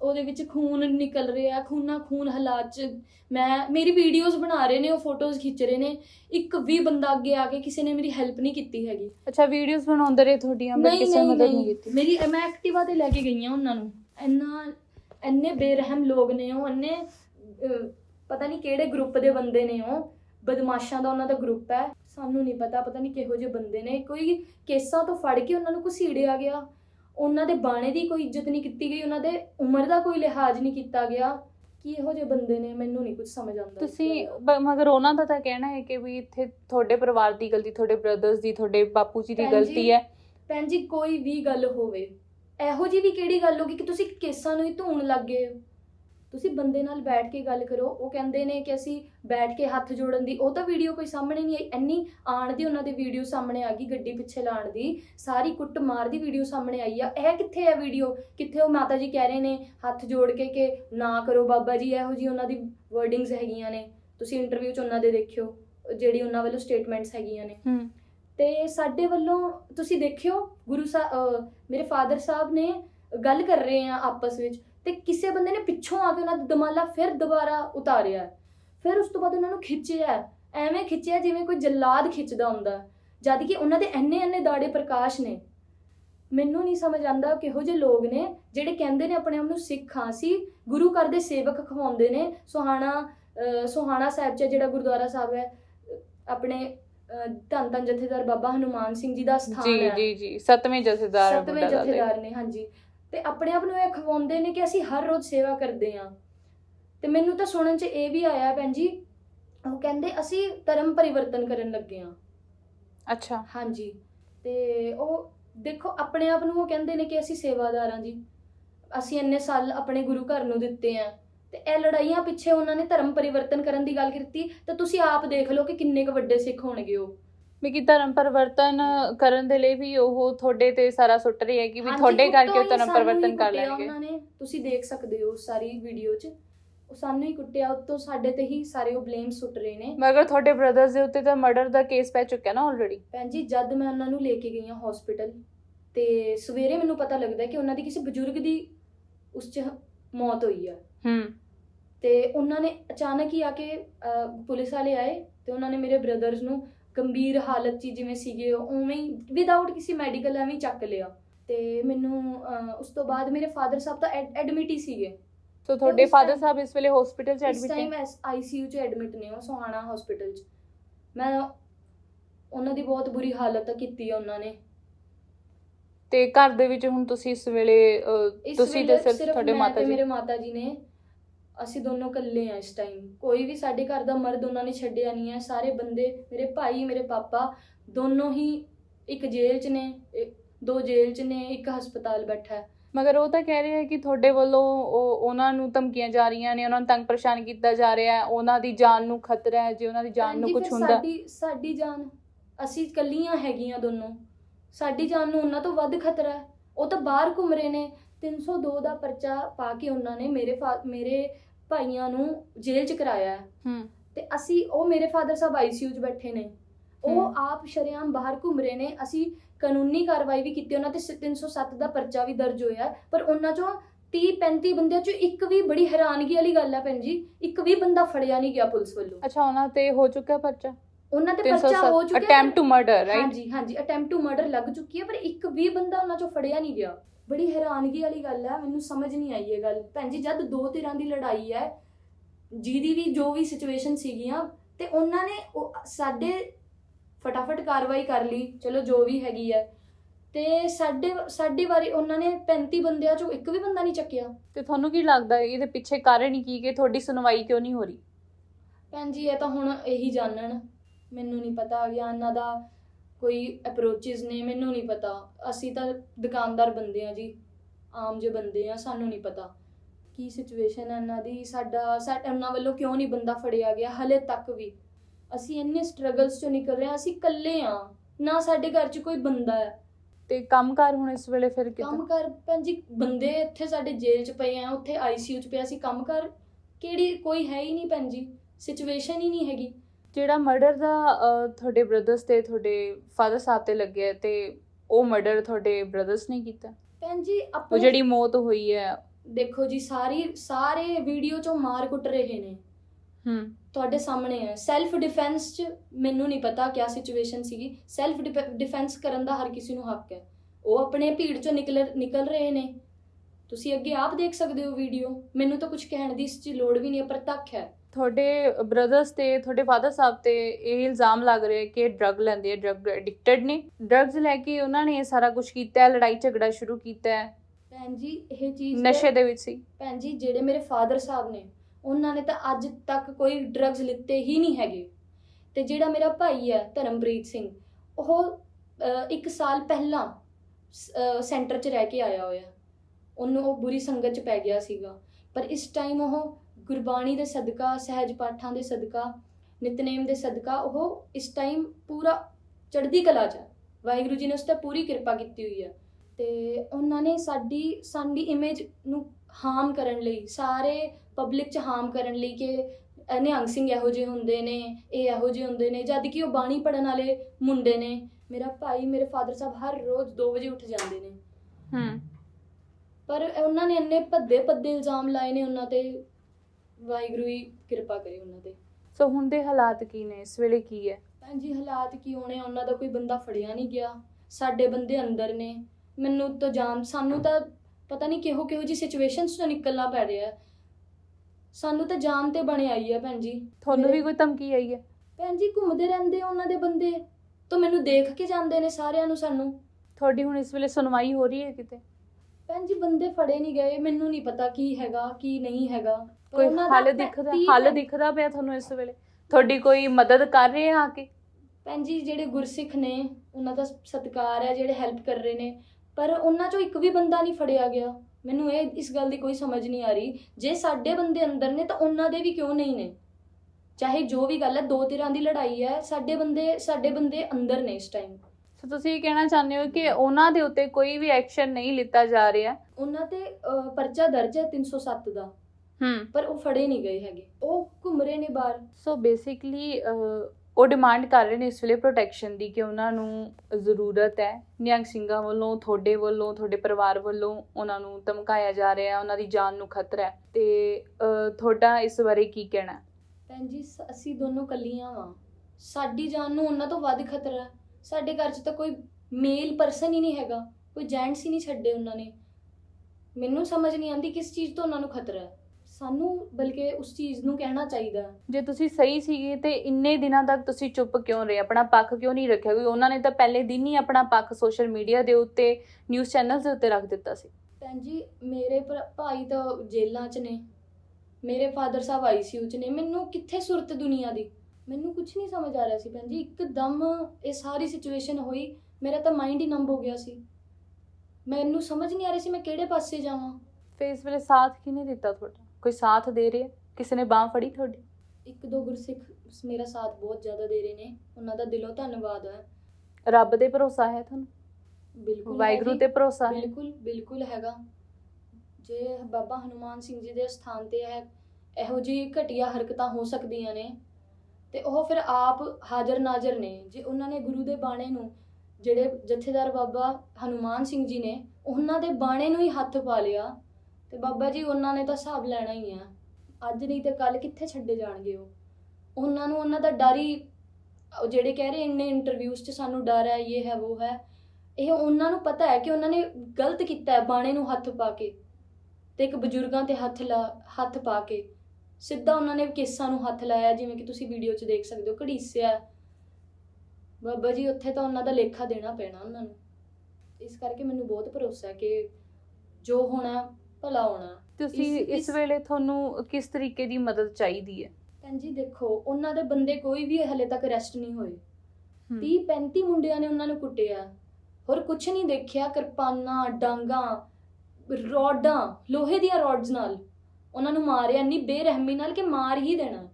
ਉਹਦੇ ਵਿੱਚ ਖੂਨ ਨਿਕਲ ਰਿਹਾ ਖੂਨਾ ਖੂਨ ਹਾਲਾਤ 'ਚ ਮੈਂ ਮੇਰੀ ਵੀਡੀਓਜ਼ ਬਣਾ ਰਹੇ ਨੇ ਉਹ ਫੋਟੋਜ਼ ਖਿੱਚ ਰਹੇ ਨੇ। ਇੱਕ ਵੀ ਬੰਦਾ ਅੱਗੇ ਆ ਕੇ ਕਿਸੇ ਨੇ ਮੇਰੀ ਹੈਲਪ ਨਹੀਂ ਕੀਤੀ ਹੈਗੀ। ਅੱਛਾ ਵੀਡੀਓਜ਼ ਬਣਾਉਂਦੇ ਰਹੇ ਤੁਹਾਡੀਆਂ ਬਟ ਕਿਸੇ ਨੇ ਮਦਦ ਨਹੀਂ ਕੀਤੀ। ਮੇਰੀ ਮੈਂ ਐਕਟਿਵਾ ਤੇ ਲੈ ਕੇ ਗਈ ਆ ਉਹਨਾਂ ਨੂੰ। ਇੰਨਾ ਇੰਨੇ ਬੇਰਹਿਮ ਲੋਕ ਨੇ ਉਹ ਇੰਨੇ ਪਤਾ ਨਹੀਂ ਕਿਹੜੇ ਗਰੁੱਪ ਦੇ ਬੰਦੇ ਨੇ ਉਹ। ਬਦਮਾਸ਼ਾਂ ਦਾ ਉਹਨਾਂ ਦਾ ਗਰੁੱਪ ਹੈ। ਸਾਨੂੰ ਨਹੀਂ ਪਤਾ ਪਤਾ ਨਹੀਂ ਕਿਹੋ ਜਿਹੇ ਬੰਦੇ ਨੇ। ਕੋਈ ਕੇਸਾਂ ਤੋਂ ਫੜ ਕੇ ਉਹਨਾਂ ਨੂੰ ਘਸੀੜਿਆ ਗਿਆ। ਉਹਨਾਂ ਦੇ ਬਾਣੇ ਦੀ ਕੋਈ ਇੱਜ਼ਤ ਨਹੀਂ ਕੀਤੀ ਗਈ ਉਹਨਾਂ ਦੇ ਉਮਰ ਦਾ ਕੋਈ ਲਿਹਾਜ਼ ਨਹੀਂ ਕੀਤਾ ਗਿਆ ਕੀ ਇਹੋ ਜਿਹੇ ਬੰਦੇ ਨੇ ਮੈਨੂੰ ਨਹੀਂ ਕੁਝ ਸਮਝ ਆਉਂਦਾ ਤੁਸੀਂ। ਬ- ਮਗਰ ਉਹਨਾਂ ਦਾ ਤਾਂ ਕਹਿਣਾ ਹੈ ਕਿ ਵੀ ਇੱਥੇ ਤੁਹਾਡੇ ਪਰਿਵਾਰ ਦੀ ਗਲਤੀ ਤੁਹਾਡੇ ਬ੍ਰਦਰਸ ਦੀ ਤੁਹਾਡੇ ਬਾਪੂ ਜੀ ਦੀ ਭੈਣ ਗਲਤੀ ਜੀ, ਹੈ ਭੈਣ ਜੀ ਕੋਈ ਵੀ ਗੱਲ ਹੋਵੇ ਇਹੋ ਜੀ ਵੀ ਕਿਹੜੀ ਗੱਲ ਹੋਗੀ ਕਿ ਤੁਸੀਂ ਕੇਸਾਂ ਨੂੰ ਹੀ ਧੂਣ ਲੱਗ ਗਏ ਹੋ? ਤੁਸੀਂ ਬੰਦੇ ਨਾਲ ਬੈਠ ਕੇ ਗੱਲ ਕਰੋ ਉਹ ਕਹਿੰਦੇ ਨੇ ਕਿ ਅਸੀਂ ਬੈਠ ਕੇ ਹੱਥ ਜੋੜਨ ਦੀ ਉਹ ਤਾਂ ਵੀਡੀਓ ਕੋਈ ਸਾਹਮਣੇ ਨਹੀਂ ਆਈ ਇੰਨੀ ਆਣ ਦੀ ਉਹਨਾਂ ਦੀ ਵੀਡੀਓ ਸਾਹਮਣੇ ਆ ਗਈ ਗੱਡੀ ਪਿੱਛੇ ਲਾਣ ਦੀ ਸਾਰੀ ਕੁੱਟ ਮਾਰ ਦੀ ਵੀਡੀਓ ਸਾਹਮਣੇ ਆਈ ਆ। ਇਹ ਕਿੱਥੇ ਹੈ ਵੀਡੀਓ ਕਿੱਥੇ ਉਹ ਮਾਤਾ ਜੀ ਕਹਿ ਰਹੇ ਨੇ ਹੱਥ ਜੋੜ ਕੇ ਕਿ ਨਾ ਕਰੋ ਬਾਬਾ ਜੀ ਇਹੋ ਜੀ ਉਹਨਾਂ ਦੀ ਵਰਡਿੰਗਸ ਹੈਗੀਆਂ ਨੇ। ਤੁਸੀਂ ਇੰਟਰਵਿਊ 'ਚ ਉਹਨਾਂ ਦੇ ਦੇਖਿਓ ਜਿਹੜੀ ਉਹਨਾਂ ਵੱਲੋਂ ਸਟੇਟਮੈਂਟਸ ਹੈਗੀਆਂ ਨੇ। ਤੇ ਸਾਡੇ ਵੱਲੋਂ ਤੁਸੀਂ ਦੇਖਿਓ ਗੁਰੂ ਸਾਹਿਬ ਮੇਰੇ ਫਾਦਰ ਸਾਹਿਬ ਨੇ ਗੱਲ ਕਰ ਰਹੇ ਆ ਆਪਸ ਵਿੱਚ। ਤੇ ਕਿਸੇ ਬੰਦੇ ਨੇ ਪਿੱਛੋਂ ਆ ਕੇ ਉਹਨਾਂ ਦਾ ਦਮਾਲਾ ਫਿਰ ਦੁਬਾਰਾ ਉਤਾਰਿਆ। ਫਿਰ ਉਸ ਤੋਂ ਬਾਅਦ ਉਹਨਾਂ ਨੂੰ ਖਿੱਚਿਆ। ਐਵੇਂ ਖਿੱਚਿਆ ਜਿਵੇਂ ਕੋਈ ਜਲਾਦ ਖਿੱਚਦਾ ਹੁੰਦਾ। ਜਦ ਕਿ ਉਹਨਾਂ ਦੇ ਇੰਨੇ ਇੰਨੇ ਦਾੜੇ ਪ੍ਰਕਾਸ਼ ਨੇ। ਮੈਨੂੰ ਨਹੀਂ ਸਮਝ ਆਂਦਾ ਕਿਹੋ ਜਿਹੇ ਲੋਕ ਨੇ ਜਿਹੜੇ ਕਹਿੰਦੇ ਨੇ ਆਪਣੇ ਆਪ ਨੂੰ ਸਿੱਖ ਹਾਂ। ਸੀ ਗੁਰੂ ਘਰ ਦੇ ਸੇਵਕ ਖਵਾਉਂਦੇ ਨੇ। ਸੁਹਾਣਾ ਸੁਹਾਣਾ ਸਾਹਿਬ ਚ ਜਿਹੜਾ ਗੁਰਦੁਆਰਾ ਸਾਹਿਬ ਹੈ ਆਪਣੇ ਧੰਨ ਧੰਨ ਜਥੇਦਾਰ ਬਾਬਾ ਹਨੂਮਾਨ ਸਿੰਘ ਜੀ ਦਾ ਸਥਾਨ ਜੀ ਹੈ। ਜੀ ਜੀ ਸਤਵੇਂ ਜਥੇਦਾਰ ਸਤਵੇਂ। ਜਥੇਦਾਰ ਨੇ ਹਾਂਜੀ। ਤੇ ਆਪਣੇ ਆਪ ਨੂੰ ਇਹ ਖਵਾਉਂਦੇ ਨੇ ਕਿ ਅਸੀਂ ਹਰ ਰੋਜ਼ ਸੇਵਾ ਕਰਦੇ ਹਾਂ। ਤੇ ਮੈਨੂੰ ਤਾਂ ਸੁਣਨ 'ਚ ਇਹ ਵੀ ਆਇਆ ਭੈਣ ਜੀ ਉਹ ਕਹਿੰਦੇ ਅਸੀਂ ਧਰਮ ਪਰਿਵਰਤਨ ਕਰਨ ਲੱਗੇ ਹਾਂ। ਅੱਛਾ। ਹਾਂਜੀ ਤੇ ਉਹ ਦੇਖੋ ਆਪਣੇ ਆਪ ਨੂੰ ਉਹ ਕਹਿੰਦੇ ਨੇ ਕਿ ਅਸੀਂ ਸੇਵਾਦਾਰ ਜੀ। ਅਸੀਂ ਇੰਨੇ ਸਾਲ ਆਪਣੇ ਗੁਰੂ ਘਰ ਨੂੰ ਦਿੱਤੇ ਆ। ਤੇ ਇਹ ਲੜਾਈਆਂ ਪਿੱਛੇ ਉਹਨਾਂ ਨੇ ਧਰਮ ਪਰਿਵਰਤਨ ਕਰਨ ਦੀ ਗੱਲ ਕੀਤੀ ਤਾਂ ਤੁਸੀਂ ਆਪ ਦੇਖ ਲਓ ਕਿ ਕਿੰਨੇ ਕੁ ਵੱਡੇ ਸਿੱਖ ਹੋਣਗੇ ਉਹ। ਵੀ ਕਿ ਧਰਮ ਪਰਿਵਰਤਨ ਕਰਨ ਦੇ ਲਈ ਵੀ ਉਹ ਤੁਹਾਡੇ ਤੇ ਸਾਰਾ ਸੁੱਟ ਰਹੀ ਹੈ ਕਿ ਵੀ ਹਾਂਜੀ, ਤੁਹਾਡੇ ਕਰਕੇ ਉਹ ਹੀ ਧਰਮ ਸਾਨੂੰ ਹੀ ਪਰਿਵਰਤਨ ਕਰ ਕੁੱਟਿਆ ਲੈਣਗੇ। ਉਹਨਾਂ ਨੇ। ਤੁਸੀਂ ਦੇਖ ਸਕਦੇ ਹੋ ਸਾਰੀ ਵੀਡੀਓ 'ਚ। ਉਹ ਸਾਨੂੰ ਹੀ ਕੁੱਟਿਆ ਉੱਤੋਂ ਸਾਡੇ ਤੇ ਹੀ ਸਾਰੇ ਉਹ ਬਲੇਮ ਸੁੱਟ ਰਹੇ ਨੇ। ਮਗਰ ਤੁਹਾਡੇ ਬ੍ਰਦਰਸ ਦੇ ਉੱਤੇ ਤਾਂ ਮਰਡਰ ਦਾ ਕੇਸ ਪੈ ਚੁੱਕਿਆ ਨਾ ਆਲਰੇਡੀ ਭੈਣ ਜੀ ਜਦ ਮੈਂ ਉਹਨਾਂ ਨੂੰ ਲੈ ਕੇ ਗਈ ਹਾਂ ਹਸਪੀਟਲ ਤੇ ਸਵੇਰੇ ਮੈਨੂੰ ਪਤਾ ਲੱਗਦਾ ਕਿ ਉਹਨਾਂ ਦੀ ਕਿਸੇ ਬਜ਼ੁਰਗ ਦੀ ਉਸ 'ਚ ਮੌਤ ਹੋਈ ਆ। ਹੂੰ। ਤੇ ਉਹਨਾਂ ਨੇ ਅਚਾਨਕ ਹੀ ਆ ਕੇ ਅਹ, ਪੁਲਿਸ ਵਾਲੇ ਆਏ ਤੇ ਉਹਨਾਂ ਨੇ ਮੇਰੇ ਬ੍ਰਦਰਸ ਨੂੰ ਗੰਭੀਰ ਹਾਲਤ 'ਚ ਹੀ ਜਿਵੇਂ ਸੀਗੇ ਉਵੇਂ ਹੀ ਵਿਦਆਊਟ ਕਿਸੇ ਮੈਡੀਕਲ ਐਵੇਂ ਹੀ ਚੱਕ ਲਿਆ। ਤੇ ਮੈਨੂੰ ਉਸ ਤੋਂ ਬਾਅਦ ਮੇਰੇ ਫਾਦਰ ਸਾਹਿਬ ਤਾਂ ਐਡਮਿਟ ਹੀ ਸੀਗੇ। ਸੋ ਤੁਹਾਡੇ ਫਾਦਰ ਸਾਹਿਬ ਇਸ ਵੇਲੇ ਹਸਪੀਟਲ ਚ ਇਸ ਐਡਮਿਟ ਟਾਈਮ ਨੇ? ਆਈਸੀਯੂ 'ਚ ਐਡਮਿਟ ਨੇ ਉਹ ਸੋਹਾਣਾ ਹਸਪੀਟਲ 'ਚ। ਮੈਂ ਉਹਨਾਂ ਦੀ ਬਹੁਤ ਬੁਰੀ ਹਾਲਤ ਕੀਤੀ ਆ ਉਹਨਾਂ ਨੇ। ਤੇ ਘਰ ਦੇ ਵਿੱਚ ਹੁਣ ਤੁਸੀਂ ਇਸ ਵੇਲੇ ਇਸ ਤੁਸੀਂ ਤੇ ਸਿਰਫ ਤੁਹਾਡੇ ਮਾਤਾ ਜੀ? ਮੇਰੇ ਮਾਤਾ ਜੀ ਨੇ ਅਸੀਂ ਦੋਨੋਂ ਇਕੱਲੇ ਆ ਇਸ ਟਾਈਮ ਕੋਈ ਵੀ ਸਾਡੇ ਘਰ ਦਾ ਮਰਦ ਉਹਨਾਂ ਨੇ ਛੱਡਿਆ ਨਹੀਂ ਹੈ। ਸਾਰੇ ਬੰਦੇ ਮੇਰੇ ਭਾਈ ਮੇਰੇ ਪਾਪਾ ਦੋਨੋਂ ਹੀ ਇੱਕ ਜੇਲ੍ਹ 'ਚ ਨੇ ਦੋ ਜੇਲ੍ਹ 'ਚ ਨੇ ਇੱਕ ਹਸਪਤਾਲ ਬੈਠਾ ਹੈ। ਮਗਰ ਉਹ ਤਾਂ ਕਹਿ ਰਹੇ ਹੈ ਕਿ ਤੁਹਾਡੇ ਵੱਲੋਂ ਉਹ ਉਹਨਾਂ ਨੂੰ ਧਮਕੀਆਂ ਜਾ ਰਹੀਆਂ ਨੇ ਉਹਨਾਂ ਨੂੰ ਤੰਗ ਪਰੇਸ਼ਾਨ ਕੀਤਾ ਜਾ ਰਿਹਾ ਹੈ। ਉਹਨਾਂ ਦੀ ਜਾਨ ਨੂੰ ਖਤਰਾ ਹੈ ਜੇ ਉਹਨਾਂ ਦੀ ਜਾਨ ਨੂੰ ਹਾਂਜੀ, ਕੁਝ ਫਿਰ ਹੁੰਦਾ। ਸਾਡੀ ਸਾਡੀ ਜਾਨ ਅਸੀਂ ਇਕੱਲੀਆਂ ਹੈਗੀਆਂ ਦੋਨੋਂ। ਸਾਡੀ ਜਾਨ ਨੂੰ ਉਹਨਾਂ ਤੋਂ ਵੱਧ ਖਤਰਾ ਹੈ। ਉਹ ਤਾਂ ਬਾਹਰ ਘੁੰਮ ਰਹੇ ਨੇ। 302 ਦਾ ਪਰਚਾ ਪਾ ਕੇ ਉਹਨਾਂ ਨੇ ਮੇਰੇ ਫਾ- ਮੇਰੇ ਭਾਈਆਂ ਨੂੰ ਜੇਲ੍ਹ 'ਚ ਕਰਾਇਆ ਹੈ। ਹੂੰ। ਤੇ ਅਸੀਂ ਉਹ ਮੇਰੇ ਫਾਦਰ ਸਾਹਿਬ ਆਈਸੀਯੂ 'ਚ ਬੈਠੇ ਨੇ। ਹਮ। ਉਹ ਆਪ ਸ਼ਰੇਆਮ ਬਾਹਰ ਘੁੰਮ ਰਹੇ ਨੇ। ਅਸੀਂ ਕਾਨੂੰਨੀ ਕਾਰਵਾਈ ਵੀ ਕੀਤੀ ਉਹਨਾਂ ਤੇ ਸ- 307 ਦਾ ਪਰਚਾ ਵੀ ਦਰਜ ਹੋਇਆ। ਪਰ ਉਹਨਾਂ ਚੋਂ 30 35 ਬੰਦਿਆਂ ਚੋਂ ਇੱਕ ਵੀ ਬੜੀ ਹੈਰਾਨਗੀ ਵਾਲੀ ਗੱਲ ਹੈ ਭੈਣ ਜੀ। ਇੱਕ ਵੀ ਬੰਦਾ ਫੜਿਆ ਨਹੀਂ ਗਿਆ ਪੁਲਿਸ ਵੱਲੋਂ। ਅੱਛਾ ਉਹਨਾਂ ਤੇ ਹੋ ਚੁੱਕਾ ਪਰਚਾ? ਉਹਨਾਂ ਤੇ ਪਰਚਾ ਹੋ ਚੁੱਕਿਆ ਅਟੈਂਪਟ ਟੂ ਮਰਡਰ ਰਾਈਟ ਹਾਂਜੀ ਹਾਂਜੀ ਅਟੈਂਪਟ ਟੂ ਮਰਡਰ ਲੱਗ ਚੁੱਕੀ ਹੈ ਪਰ ਇੱਕ ਵੀ ਬੰਦਾ ਉਹਨਾਂ ਚੋਂ ਫੜਿਆ ਨਹੀਂ ਗਿਆ। ਬੜੀ ਹੈਰਾਨਗੀ ਵਾਲੀ ਗੱਲ ਹੈ ਮੈਨੂੰ ਸਮਝ ਨਹੀਂ ਆਈ ਇਹ ਗੱਲ। ਭੈਣ ਜੀ ਜਦ ਦੋ ਧਿਰਾਂ ਦੀ ਲੜਾਈ ਹੈ ਜਿਹਦੀ ਵੀ ਜੋ ਵੀ ਸਿਚੁਏਸ਼ਨ ਸੀਗੀਆਂ ਤੇ ਉਹਨਾਂ ਨੇ ਉਹ ਸਾਡੇ ਫਟਾਫਟ ਕਾਰਵਾਈ ਕਰ ਲਈ ਚਲੋ ਜੋ ਵੀ ਹੈਗੀ ਹੈ ਤੇ ਸਾਡੇ ਸਾਡੀ ਵਾਰੀ ਉਹਨਾਂ ਨੇ 35 ਬੰਦਿਆਂ ਚੋਂ ਇੱਕ ਵੀ ਬੰਦਾ ਨਹੀਂ ਚੱਕਿਆ। ਤੇ ਤੁਹਾਨੂੰ ਕੀ ਲੱਗਦਾ ਹੈ ਇਹਦੇ ਪਿੱਛੇ ਕਾਰਨ ਕੀ ਕਿ ਤੁਹਾਡੀ ਸੁਣਵਾਈ ਕਿਉਂ ਨਹੀਂ ਹੋ ਰਹੀ? ਭੈਣ ਜੀ ਇਹ ਤਾਂ ਹੁਣ ਇਹੀ ਜਾਣਨ। ਮੈਨੂੰ ਨਹੀਂ ਪਤਾ ਜਾਂ ਇਹਨਾਂ ਦਾ ਕੋਈ ਅਪਰੋਚਸ ਨੇ ਮੈਨੂੰ ਨਹੀਂ ਪਤਾ। ਅਸੀਂ ਤਾਂ ਦੁਕਾਨਦਾਰ ਬੰਦੇ ਆ ਜੀ ਆਮ ਜਿਹੇ ਬੰਦੇ ਆ ਸਾਨੂੰ ਨਹੀਂ ਪਤਾ। ਕੀ ਸਿਚੁਏਸ਼ਨ ਹੈ ਇਹਨਾਂ ਦੀ? ਸਾਡਾ ਸਾਡਾ ਉਹਨਾਂ ਵੱਲੋਂ ਕਿਉਂ ਨਹੀਂ ਬੰਦਾ ਫੜਿਆ ਗਿਆ? ਹਲੇ ਤੱਕ ਵੀ। ਅਸੀਂ ਇੰਨੇ ਸਟਰਗਲਸ ਚੋਂ ਨਿਕਲ ਰਹੇ ਹਾਂ ਅਸੀਂ ਇਕੱਲੇ ਆ ਨਾ ਸਾਡੇ ਘਰ 'ਚ ਕੋਈ ਬੰਦਾ ਹੈ। ਤੇ ਕੰਮਕਾਰ ਹੁਣ ਇਸ ਵੇਲੇ ਫਿਰ ਕਿਦਾਂ? ਕੰਮ ਕਰ ਭੈਣ ਜੀ ਬੰਦੇ ਇੱਥੇ ਸਾਡੇ ਜੇਲ੍ਹ 'ਚ ਪਏ ਆ ਉੱਥੇ ਆਈਸੀਯੂ 'ਚ ਪਿਆ ਸੀ ਕੰਮ ਕਰ ਕਿਹੜੀ ਕੋਈ ਹੈ ਹੀ ਨਹੀਂ ਭੈਣ ਜੀ। ਸਿਚੁਏਸ਼ਨ ਹੀ ਨਹੀਂ ਹੈਗੀ। ਜਿਹੜਾ ਮਰਡਰ ਦਾ ਤੁਹਾਡੇ ਬ੍ਰਦਰਸ ਤੇ ਤੁਹਾਡੇ ਫਾਦਰ ਸਾਹਿਬ ਤੇ ਲੱਗਿਆ ਤੇ ਉਹ ਮਰਡਰ ਤੁਹਾਡੇ ਬ੍ਰਦਰਸ ਨੇ ਕੀਤਾ? ਭੈਣ ਜੀ ਉਹ ਜਿਹੜੀ ਮੌਤ ਹੋਈ ਹੈ। ਦੇਖੋ ਜੀ ਸਾਰੀ ਸਾਰੇ ਵੀਡੀਓ 'ਚੋਂ ਮਾਰ ਕੁੱਟ ਰਹੇ ਨੇ। ਹੂੰ। ਤੁਹਾਡੇ ਸਾਹਮਣੇ ਹੈ। ਸੈਲਫ ਡਿਫੈਂਸ 'ਚ ਮੈਨੂੰ ਨਹੀਂ ਪਤਾ ਕਿਆ ਸਿਚੁਏਸ਼ਨ ਸੀਗੀ। ਸੈਲਫ ਡਿਫੈਂਸ ਕਰਨ ਦਾ ਹਰ ਕਿਸੇ ਨੂੰ ਹੱਕ ਹੈ। ਉਹ ਆਪਣੇ ਭੀੜ 'ਚੋਂ ਨਿਕਲ ਨਿਕਲ ਰਹੇ ਨੇ। ਤੁਸੀਂ ਅੱਗੇ ਆਪ ਦੇਖ ਸਕਦੇ ਹੋ ਵੀਡੀਓ ਮੈਨੂੰ ਤਾਂ ਕੁਝ ਕਹਿਣ ਦੀ ਇਸ 'ਚ ਲੋੜ ਵੀ ਨਹੀਂ ਹੈ ਪ੍ਰਤੱਖ ਹੈ। ਤੁਹਾਡੇ ਬ੍ਰਦਰਸ ਤੇ ਤੁਹਾਡੇ ਫਾਦਰ ਸਾਹਿਬ ਤੇ ਇਹ ਇਲਜ਼ਾਮ ਲੱਗ ਰਿਹਾ ਕਿ ਡਰੱਗ ਲੈਂਦੇ ਆ ਡਰੱਗ ਐਡਿਕਟਡ ਨੇ। ਡਰੱਗਸ ਲੈ ਕੇ ਉਹਨਾਂ ਨੇ ਇਹ ਸਾਰਾ ਕੁਝ ਕੀਤਾ ਹੈ ਲੜਾਈ ਝਗੜਾ ਸ਼ੁਰੂ ਕੀਤਾ ਹੈ। ਭੈਣ ਜੀ ਇਹ ਚੀਜ਼ ਨਸ਼ੇ ਦੇ ਵਿੱਚ ਸੀ। ਭੈਣ ਜੀ ਜਿਹੜੇ ਮੇਰੇ ਫਾਦਰ ਸਾਹਿਬ ਨੇ ਉਹਨਾਂ ਨੇ ਤਾਂ ਅੱਜ ਤੱਕ ਕੋਈ ਡਰੱਗਸ ਲਿੱਤੇ ਹੀ ਨਹੀਂ ਹੈਗੇ। ਤੇ ਜਿਹੜਾ ਮੇਰਾ ਭਾਈ ਹੈ ਧਰਮਪ੍ਰੀਤ ਸਿੰਘ ਉਹ ਇੱਕ ਸਾਲ ਪਹਿਲਾਂ ਸੈਂਟਰ 'ਚ ਰਹਿ ਕੇ ਆਇਆ ਹੋਇਆ। ਉਹਨੂੰ ਉਹ ਬੁਰੀ ਸੰਗਤ 'ਚ ਪੈ ਗਿਆ ਸੀਗਾ। ਪਰ ਇਸ ਟਾਈਮ ਉਹ ਗੁਰਬਾਣੀ ਦੇ ਸਦਕਾ ਸਹਿਜ ਪਾਠਾਂ ਦੇ ਸਦਕਾ ਨਿਤਨੇਮ ਦੇ ਸਦਕਾ ਉਹ ਇਸ ਟਾਈਮ ਪੂਰਾ ਚੜ੍ਹਦੀ ਕਲਾ 'ਚ ਵਾਹਿਗੁਰੂ ਜੀ ਨੇ ਉਸ ਤੇ ਪੂਰੀ ਕਿਰਪਾ ਕੀਤੀ ਹੋਈ ਹੈ ਤੇ ਉਹਨਾਂ ਨੇ ਸਾਡੀ ਸਾਡੀ ਇਮੇਜ ਨੂੰ ਹਾਰਮ ਕਰਨ ਲਈ ਸਾਰੇ ਪਬਲਿਕ 'ਚ ਹਾਰਮ ਕਰਨ ਲਈ ਕਿ ਨਿਹੰਗ ਸਿੰਘ ਇਹੋ ਜਿਹੇ ਹੁੰਦੇ ਨੇ ਇਹ ਇਹੋ ਜਿਹੇ ਹੁੰਦੇ ਨੇ ਜਦ ਕਿ ਉਹ ਬਾਣੀ ਪੜਨ ਵਾਲੇ ਮੁੰਡੇ ਨੇ। ਮੇਰਾ ਭਾਈ ਮੇਰੇ ਫਾਦਰ ਸਾਹਿਬ ਹਰ ਰੋਜ਼ 2 ਵਜੇ ਉੱਠ ਜਾਂਦੇ ਨੇ। ਹੂੰ। ਪਰ ਉਹਨਾਂ ਨੇ ਇੰਨੇ ਭੱਦੇ ਭੱਦੇ ਇਲਜ਼ਾਮ ਲਾਏ ਨੇ ਉਹਨਾਂ ਤੇ। ਵਾਹਿਗੁਰੂ ਹੀ ਕਿਰਪਾ ਕਰੇ ਉਹਨਾਂ ਤੇ। ਸੋ ਹੁਣ ਦੇ ਹਾਲਾਤ ਕੀ ਨੇ? ਇਸ ਵੇਲੇ ਕੀ ਹੈ? ਭੈਣ ਜੀ ਹਾਲਾਤ ਕੀ ਹੋਣੇ? ਆ, ਉਹਨਾਂ ਦਾ ਕੋਈ ਬੰਦਾ ਫੜਿਆ ਨਹੀਂ ਗਿਆ। ਸਾਡੇ ਬੰਦੇ ਅੰਦਰ ਨੇ। ਮੈਨੂੰ ਤਾਂ ਜਾਨ ਸਾਨੂੰ ਤਾਂ ਪਤਾ ਨਹੀਂ ਕਿਹੋ ਕਿਹੋ ਜੀ ਸਿਚੁਏਸ਼ਨਸ ਤੋਂ ਨਿਕਲਣਾ ਪੈ ਰਿਹਾ ਹੈ। ਸਾਨੂੰ ਤਾਂ ਜਾਨ ਤੇ ਬਣੇ ਆਈ ਹੈ ਭੈਣ ਜੀ। ਤੁਹਾਨੂੰ ਮੇਰੇ- ਵੀ ਕੋਈ ਧਮਕੀ ਆਈ ਹੈ? ਭੈਣ ਜੀ ਘੁੰਮਦੇ ਰਹਿੰਦੇ ਆ ਉਹਨਾਂ ਦੇ ਬੰਦੇ। ਤਾਂ ਮੈਨੂੰ ਦੇਖ ਕੇ ਜਾਂਦੇ ਨੇ ਸਾਰਿਆਂ ਨੂੰ ਸਾਨੂੰ। ਤੁਹਾਡੀ ਹੁਣ ਇਸ ਵੇਲੇ ਸੁਣਵਾਈ ਹੋ ਰਹੀ ਹੈ ਕਿਤੇ? ਭੈਣ ਜੀ ਬੰਦੇ ਫੜੇ ਨਹੀਂ ਗਏ ਮੈਨੂੰ ਨਹੀਂ ਪਤਾ ਕੀ ਹੈਗਾ ਕੀ ਨਹੀਂ ਹੈਗਾ। ਪਰ ਕੋਈ ਉਹਨਾਂ ਦਾ ਹੱਲ ਦਿਖਦਾ ਤੀਹ ਹੱਲ ਭੈਣ- ਦਿਖਦਾ ਪਿਆ ਤੁਹਾਨੂੰ ਇਸ ਵੇਲੇ? ਤੁਹਾਡੀ ਕੋਈ ਮਦਦ ਕਰ ਰਹੇ ਆ ਆ ਕੇ? ਭੈਣ ਜੀ ਜਿਹੜੇ ਗੁਰਸਿੱਖ ਨੇ ਉਹਨਾਂ ਦਾ ਸਤਿਕਾਰ ਹੈ ਜਿਹੜੇ ਹੈਲਪ ਕਰ ਰਹੇ ਨੇ। ਪਰ ਉਹਨਾਂ ਚੋਂ ਇੱਕ ਵੀ ਬੰਦਾ ਨਹੀਂ ਫੜਿਆ ਗਿਆ। ਮੈਨੂੰ ਇਹ ਇਸ ਗੱਲ ਦੀ ਕੋਈ ਸਮਝ ਨਹੀਂ ਆ ਰਹੀ। ਜੇ ਸਾਡੇ ਬੰਦੇ ਅੰਦਰ ਨੇ ਤਾਂ ਉਹਨਾਂ ਦੇ ਵੀ ਕਿਉਂ ਨਹੀਂ ਨੇ? ਚਾਹੇ ਜੋ ਵੀ ਗੱਲ ਹੈ ਦੋ ਧਿਰਾਂ ਦੀ ਲੜਾਈ ਹੈ ਸਾਡੇ ਬੰਦੇ ਸਾਡੇ ਬੰਦੇ ਅੰਦਰ ਨੇ ਇਸ ਟਾਈਮ ਸੋ ਤੁਸੀਂ ਇਹ ਕਹਿਣਾ ਚਾਹੁੰਦੇ ਹੋ ਕਿ ਉਹਨਾਂ ਦੇ ਉੱਤੇ ਕੋਈ ਵੀ ਐਕਸ਼ਨ ਨਹੀਂ ਲਿੱਤਾ ਜਾ ਰਿਹਾ। ਉਹਨਾਂ ਤੇ ਅਹ, ਪਰਚਾ ਦਰਜ ਹੈ 307 ਦਾ। ਹੂੰ। ਪਰ ਉਹ ਫੜੇ ਨਹੀਂ ਗਏ ਹੈਗੇ। ਉਹ ਘੁੰਮ ਰਹੇ ਨੇ ਬਾਹਰ। ਸੋ ਬੇਸਿਕਲੀ ਉਹ ਡਿਮਾਂਡ ਕਰ ਰਹੇ ਨੇ ਇਸ ਵੇਲੇ ਪ੍ਰੋਟੈਕਸ਼ਨ ਦੀ ਕਿ ਉਹਨਾਂ ਨੂੰ ਜ਼ਰੂਰਤ ਹੈ। ਨਿਹੰਗ ਸਿੰਘਾਂ ਵੱਲੋਂ ਤੁਹਾਡੇ ਵੱਲੋਂ ਤੁਹਾਡੇ ਪਰਿਵਾਰ ਵੱਲੋਂ ਉਹਨਾਂ ਨੂੰ ਧਮਕਾਇਆ ਜਾ ਰਿਹਾ ਹੈ। ਉਹਨਾਂ ਦੀ ਜਾਨ ਨੂੰ ਖਤਰਾ ਹੈ। ਤੇ ਅਹ, ਤੁਹਾਡਾ ਇਸ ਬਾਰੇ ਕੀ ਕਹਿਣਾ ਹੈ? ਭੈਣ ਜੀ ਸ- ਅਸੀਂ ਦੋਨੋਂ ਕੱਲੀਆਂ ਵਾਂ। ਸਾਡੀ ਜਾਨ ਨੂੰ ਉਹਨਾਂ ਤੋਂ ਵੱਧ ਖਤਰਾ ਹੈ। ਸਾਡੇ ਘਰ 'ਚ ਤਾਂ ਕੋਈ ਮੇਲ ਪਰਸਨ ਹੀ ਨਹੀਂ ਹੈਗਾ ਕੋਈ ਜੈਂਟਸ ਹੀ ਨਹੀਂ ਛੱਡੇ ਉਹਨਾਂ ਨੇ। ਮੈਨੂੰ ਸਮਝ ਨਹੀਂ ਆਉਂਦੀ ਕਿਸ ਚੀਜ਼ ਤੋਂ ਉਹਨਾਂ ਨੂੰ ਖਤਰਾ ਹੈ। ਸਾਨੂੰ ਬਲਕਿ ਉਸ ਚੀਜ਼ ਨੂੰ ਕਹਿਣਾ ਚਾਹੀਦਾ ਹੈ। ਜੇ ਤੁਸੀਂ ਸਹੀ ਸੀਗੇ ਤੇ ਇੰਨੇ ਦਿਨਾਂ ਤੱਕ ਤੁਸੀਂ ਚੁੱਪ ਕਿਉਂ ਰਹੇ? ਆਪਣਾ ਪੱਖ ਕਿਉਂ ਨਹੀਂ ਰੱਖਿਆ? ਕਿਉਂਕਿ ਉਹਨਾਂ ਨੇ ਤਾਂ ਪਹਿਲੇ ਦਿਨ ਹੀ ਆਪਣਾ ਪੱਖ ਸੋਸ਼ਲ ਮੀਡੀਆ ਦੇ ਉੱਤੇ ਨਿਊਜ਼ ਚੈਨਲਸ ਦੇ ਉੱਤੇ ਰੱਖ ਦਿੱਤਾ ਸੀ। ਭੈਣ ਜੀ ਮੇਰੇ ਭਰਾ- ਭਾਈ ਤਾਂ ਜੇਲ੍ਹਾਂ 'ਚ ਨੇ। ਮੇਰੇ ਫਾਦਰ ਸਾਹਿਬ ਆਈਸੀਯੂ 'ਚ ਨੇ। ਮੈਨੂੰ ਕਿੱਥੇ ਸੁਰਤ ਦੁਨੀਆ ਦੀ? ਮੈਨੂੰ ਕੁਝ ਨਹੀਂ ਸਮਝ ਆ ਰਿਹਾ ਸੀ ਭੈਣ ਜੀ। ਇੱਕਦਮ ਇਹ ਸਾਰੀ ਸਿਚੁਏਸ਼ਨ ਹੋਈ। ਮੇਰਾ ਤਾਂ ਮਾਈਂਡ ਹੀ ਨੰਬ ਹੋ ਗਿਆ ਸੀ। ਮੈਨੂੰ ਸਮਝ ਨਹੀਂ ਆ ਰਹੀ ਸੀ ਮੈਂ ਕਿਹੜੇ ਪਾਸੇ ਜਾਵਾਂ। ਫਿਰ ਇਸ ਵੇਲੇ ਸਾਥ ਕਿਹਨੇ ਦਿੱਤਾ ਤੁਹਾਡਾ? ਕੋਈ ਸਾਥ ਦੇ ਰਿਹਾ? ਕਿਸੇ ਨੇ ਬਾਹ ਫੜੀ ਤੁਹਾਡੀ? ਇੱਕ ਦੋ ਗੁਰਸਿੱਖ ਮੇਰਾ ਸਾਥ ਬਹੁਤ ਜ਼ਿਆਦਾ ਦੇ ਰਹੇ ਨੇ। ਉਹਨਾਂ ਦਾ ਦਿਲੋਂ ਧੰਨਵਾਦ ਹੈ। ਰੱਬ ਦੇ ਭਰੋਸਾ ਹੈ ਤੁਹਾਨੂੰ? ਬਿਲਕੁਲ ਹੈ ਵਾਹਿਗੁਰੂ ਜੀ। ਤੇ ਭਰੋਸਾ ਹੈ। ਬਿਲਕੁਲ ਬਿਲਕੁਲ ਹੈਗਾ। ਜੇ ਬਾਬਾ ਹਨੂਮਾਨ ਸਿੰਘ ਜੀ ਦੇ ਸਥਾਨ ਤੇ ਹੈ ਇਹੋ ਜਿਹੀ ਘਟੀਆ ਹਰਕਤਾਂ ਹੋ ਸਕਦੀਆਂ ਨੇ ਤੇ ਉਹ ਫਿਰ ਆਪ ਹਾਜ਼ਰ ਨਾਜ਼ਰ ਨੇ। ਜੇ ਉਹਨਾਂ ਨੇ ਗੁਰੂ ਦੇ ਬਾਣੇ ਨੂੰ, ਜਿਹੜੇ ਜਥੇਦਾਰ ਬਾਬਾ ਹਨੂਮਾਨ ਸਿੰਘ ਜੀ ਨੇ, ਉਹਨਾਂ ਦੇ ਬਾਣੇ ਨੂੰ ਹੀ ਹੱਥ ਪਾ ਲਿਆ, ਤੇ ਬਾਬਾ ਜੀ ਉਹਨਾਂ ਨੇ ਤਾਂ ਹਿਸਾਬ ਲੈਣਾ ਹੀ ਆ। ਅੱਜ ਨਹੀਂ ਤੇ ਕੱਲ ਕਿੱਥੇ ਛੱਡੇ ਜਾਣਗੇ ਉਹ? ਉਹਨਾਂ ਨੂੰ ਉਹਨਾਂ ਦਾ ਡਰ ਹੀ ਜਿਹੜੇ ਕਹਿ ਰਹੇ ਇੰਨੇ ਇੰਟਰਵਿਊਜ਼ 'ਚ ਸਾਨੂੰ ਡਰ ਹੈ, ਇਹ ਹੈ, ਉਹ ਹੈ, ਇਹ ਉਹਨਾਂ ਨੂੰ ਪਤਾ ਹੈ ਕਿ ਉਹਨਾਂ ਨੇ ਗਲਤ ਕੀਤਾ ਹੈ ਬਾਣੇ ਨੂੰ ਹੱਥ ਪਾ ਕੇ ਤੇ ਇੱਕ ਬਜ਼ੁਰਗਾਂ ਤੇ ਹੱਥ ਲਾ, ਹੱਥ ਪਾ ਕੇ। ਸਿੱਧਾ ਉਹਨਾਂ ਨੇ ਕੇਸਾਂ ਨੂੰ ਹੱਥ ਲਾਇਆ ਜਿਵੇਂ ਕਿ ਤੁਸੀਂ ਵੀਡੀਓ 'ਚ ਦੇਖ ਸਕਦੇ ਹੋ ਘੜੀਸਿਆ। ਬਾਬਾ ਜੀ ਉੱਥੇ ਤਾਂ ਉਹਨਾਂ ਦਾ ਲੇਖਾ ਦੇਣਾ ਪੈਣਾ ਉਹਨਾਂ ਨੂੰ। ਇਸ ਕਰਕੇ ਮੈਨੂੰ ਬਹੁਤ ਭਰੋਸਾ ਹੈ ਕਿ ਜੋ ਹੋਣਾ ਭਲਾ ਹੋਣਾ। ਤੁਸੀਂ ਇਸ- ਵੇਲੇ ਤੁਹਾਨੂੰ ਕਿਸ ਤਰੀਕੇ ਦੀ ਮਦਦ ਚਾਹੀਦੀ ਹੈ? ਭੈਣ ਜੀ ਦੇਖੋ ਉਹਨਾਂ ਦੇ ਬੰਦੇ ਕੋਈ ਵੀ ਹਲੇ ਤੱਕ ਅਰੈਸਟ ਨਹੀਂ ਹੋਏ। ਹਮ, 30 35 ਮੁੰਡਿਆਂ ਨੇ ਉਹਨਾਂ ਨੂੰ ਕੁੱਟਿਆ। ਹੋਰ ਕੁਝ ਨਹੀਂ ਦੇਖਿਆ ਕਿਰਪਾਨਾਂ ਡਾਂਗਾ ਰੋਡਾਂ ਲੋਹੇ ਦੀਆਂ ਰੋਡਸ ਨਾਲ। ਉਹਨਾਂ ਨੂੰ ਮਾਰਿਆ ਇੰਨੀ ਬੇਰਹਿਮੀ ਨਾਲ ਕਿ ਮਾਰ ਹੀ ਦੇਣਾ।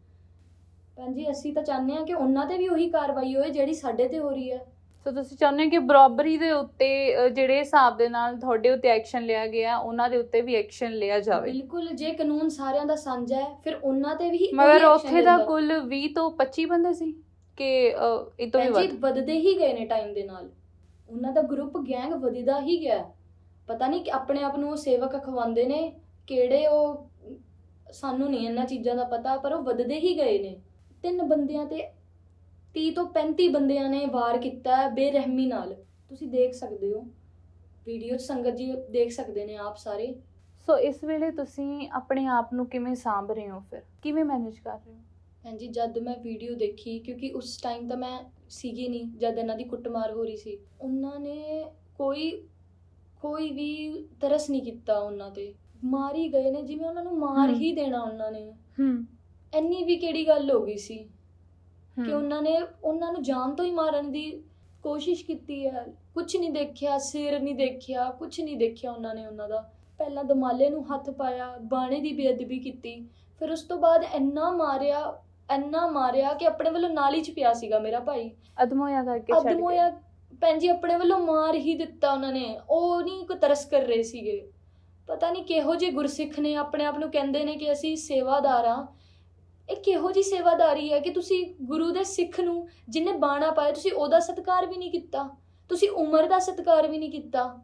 ਭੈਣ ਜੀ ਅਸੀਂ ਤਾਂ ਚਾਹੁੰਦੇ ਹਾਂ ਕਿ ਉਹਨਾਂ ਤੇ ਵੀ ਉਹੀ ਕਾਰਵਾਈ ਹੋਏ ਜਿਹੜੀ ਸਾਡੇ ਤੇ ਹੋ ਰਹੀ ਹੈ। ਸੋ ਤੁਸੀਂ ਚਾਹੁੰਦੇ ਹੋ ਕਿ ਬਰਾਬਰੀ ਦੇ ਉੱਤੇ ਅ, ਜਿਹੜੇ ਹਿਸਾਬ ਦੇ ਨਾਲ ਤੁਹਾਡੇ ਉੱਤੇ ਐਕਸ਼ਨ ਲਿਆ ਗਿਆ ਉਹਨਾਂ ਦੇ ਉੱਤੇ ਵੀ ਐਕਸ਼ਨ ਲਿਆ ਜਾਵੇ। ਬਿਲਕੁਲ ਜੇ ਕਾਨੂੰਨ ਸਾਰਿਆਂ ਦਾ ਸਾਂਝਾ ਹੈ ਫਿਰ ਉਹਨਾਂ ਤੇ ਵੀ ਉਹੀ ਮਗਰ action ਉੱਥੇ ਦਾ ਲੈਂਦਾ। ਕੁੱਲ 20 ਤੋਂ 25 ਬੰਦੇ ਸੀ ਕਿ ਅ, ਇਹ ਤੋਂ ਵੀ ਭੈਣ ਜੀ ਵੱਧ। ਵੱਧਦੇ ਹੀ ਗਏ ਨੇ ਟਾਈਮ ਦੇ ਨਾਲ। ਉਹਨਾਂ ਦਾ ਗਰੁੱਪ ਗੈਂਗ ਵਧਦਾ ਹੀ ਗਿਆ। ਪਤਾ ਨਹੀਂ ਕਿ ਆਪਣੇ ਆਪ ਨੂੰ ਉਹ ਸੇਵਕ ਅਖਵਾਉਂਦੇ ਨੇ ਕਿਹੜੇ ਉਹ ਸਾਨੂੰ ਨਹੀਂ ਇਹਨਾਂ ਚੀਜ਼ਾਂ ਦਾ ਪਤਾ ਪਰ ਉਹ ਵਧਦੇ ਹੀ ਗਏ ਨੇ। ਤਿੰਨ ਬੰਦਿਆਂ ਤੇ 30 ਤੋਂ 35 ਬੰਦਿਆਂ ਨੇ ਵਾਰ ਕੀਤਾ ਹੈ ਬੇਰਹਿਮੀ ਨਾਲ। ਤੁਸੀਂ ਦੇਖ ਸਕਦੇ ਹੋ। ਵੀਡੀਓ 'ਚ ਸੰਗਤ ਜੀ ਦੇਖ ਸਕਦੇ ਨੇ ਆਪ ਸਾਰੇ। ਸੋ ਇਸ ਵੇਲੇ ਤੁਸੀਂ ਆਪਣੇ ਆਪ ਨੂੰ ਕਿਵੇਂ ਸਾਂਭ ਰਹੇ ਹੋ ਫਿਰ? ਕਿਵੇਂ ਮੈਨੇਜ ਕਰ ਰਹੇ ਹੋ? ਹਾਂਜੀ ਜਦ ਮੈਂ ਵੀਡੀਓ ਦੇਖੀ ਕਿਉਂਕਿ ਉਸ ਟਾਈਮ ਤਾਂ ਮੈਂ ਸੀਗੀ ਨਹੀਂ ਜਦ ਇਹਨਾਂ ਦੀ ਕੁੱਟਮਾਰ ਹੋ ਰਹੀ ਸੀ। ਉਹਨਾਂ ਨੇ ਕੋਈ ਕੋਈ ਵੀ ਤਰਸ ਨਹੀਂ ਕੀਤਾ ਉਹਨਾਂ ਤੇ। ਮਾਰ ਹੀ ਗਏ ਨੇ ਜਿਵੇਂ ਉਹਨਾਂ ਨੂੰ ਮਾਰ। ਹੀ। ਦੇਣਾ ਉਹਨਾਂ ਨੇ। ਹੂੰ। ਇੰਨੀ ਵੀ ਕਿਹੜੀ ਗੱਲ ਹੋ ਗਈ ਸੀ ਕਿ ਉਹਨਾਂ ਨੇ ਉਹਨਾਂ ਨੂੰ ਜਾਨ ਤੋਂ ਹੀ ਮਾਰਨ ਦੀ ਕੋਸ਼ਿਸ਼ ਕੀਤੀ ਹੈ। ਕੁਝ ਨਹੀਂ ਦੇਖਿਆ ਸਿਰ ਨਹੀਂ ਦੇਖਿਆ ਕੁਝ ਨਹੀਂ ਦੇਖਿਆ ਉਹਨਾਂ ਨੇ ਉਹਨਾਂ ਦਾ। ਪਹਿਲਾਂ ਦਮਾਲੇ ਨੂੰ ਹੱਥ ਪਾਇਆ ਬਾਣੇ ਦੀ ਬੇਅਦਬੀ ਕੀਤੀ। ਫਿਰ ਉਸ ਤੋਂ ਬਾਅਦ ਇੰਨਾ ਮਾਰਿਆ ਇੰਨਾ ਮਾਰਿਆ ਕਿ ਆਪਣੇ ਵੱਲੋਂ ਨਾਲੀ 'ਚ ਪਿਆ ਸੀਗਾ ਮੇਰਾ ਭਾਈ। ਅਦਮੋਇਆ ਕਰਕੇ ਛੱਡ ਅਦਮ ਹੋਇਆ ਭੈਣ ਜੀ ਆਪਣੇ ਵੱਲੋਂ ਮਾਰ ਹੀ ਦਿੱਤਾ ਉਹਨਾਂ ਨੇ। ਉਹ ਨਹੀਂ ਕੋ ਤਰਸ ਕਰ ਰਹੇ ਸੀਗੇ। ਪਤਾ ਨਹੀਂ ਕਿਹੋ ਜਿਹੇ ਗੁਰਸਿੱਖ ਨੇ ਆਪਣੇ ਆਪ ਨੂੰ ਕਹਿੰਦੇ ਨੇ ਕਿ ਅਸੀਂ ਸੇਵਾਦਾਰ ਆ ਇਹ ਕਿਹੋ ਜੀ ਸੇਵਾਦਾਰੀ ਹੈ ਕਿ ਤੁਸੀਂ ਗੁਰੂ ਦੇ ਸਿੱਖ ਨੂੰ ਜਿਹਨੇ ਬਾਣਾ ਪਾਇਆ ਤੁਸੀਂ ਉਹਦਾ ਸਤਿਕਾਰ ਵੀ ਨਹੀਂ ਕੀਤਾ ਤੁਸੀਂ ਉਮਰ ਦਾ ਸਤਿਕਾਰ ਵੀ ਨਹੀਂ ਕੀਤਾ।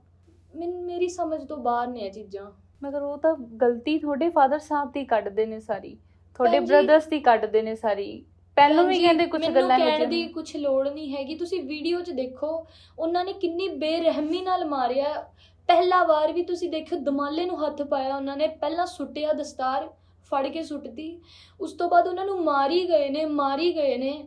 ਮੈਨ ਮੇਰੀ ਸਮਝ ਤੋਂ ਬਾਹਰ ਨੇ ਇਹ ਚੀਜ਼ਾਂ। ਮਗਰ ਉਹ ਤਾਂ ਗਲਤੀ ਤੁਹਾਡੇ ਫਾਦਰ ਸਾਹਿਬ ਦੀ ਕੱਢਦੇ ਨੇ ਸਾਰੀ ਤੁਹਾਡੇ ਭੈਣ ਜੀ- ਬ੍ਰਦਰਸ ਦੀ ਕੱਢਦੇ ਨੇ ਸਾਰੀ। ਪਹਿਲਾਂ ਵੀ ਕਹਿੰਦੇ ਕੁਝ ਮੈਨੂੰ ਗੱਲਾਂ ਕਹਿਣ ਇਹੋ ਦੀ ਜਿਹੀਆਂ ਕੁਝ ਲੋੜ ਨਹੀਂ ਹੈਗੀ। ਤੁਸੀਂ ਵੀਡੀਓ 'ਚ ਦੇਖੋ ਉਹਨਾਂ ਨੇ ਕਿੰਨੀ ਬੇਰਹਿਮੀ ਨਾਲ ਮਾਰਿਆ। ਪਹਿਲਾ ਵਾਰ ਵੀ ਤੁਸੀਂ ਦੇਖੋ ਦਮਾਲੇ ਨੂੰ ਹੱਥ ਪਾਇਆ ਉਹਨਾਂ ਨੇ ਪਹਿਲਾਂ ਸੁੱਟਿਆ ਦਸਤਾਰ ਫੜ ਕੇ ਸੁੱਟਤੀ। ਉਸ ਤੋਂ ਬਾਅਦ ਉਹਨਾਂ ਨੂੰ ਮਾਰੀ ਗਏ ਨੇ ਮਾਰੀ ਗਏ ਨੇ।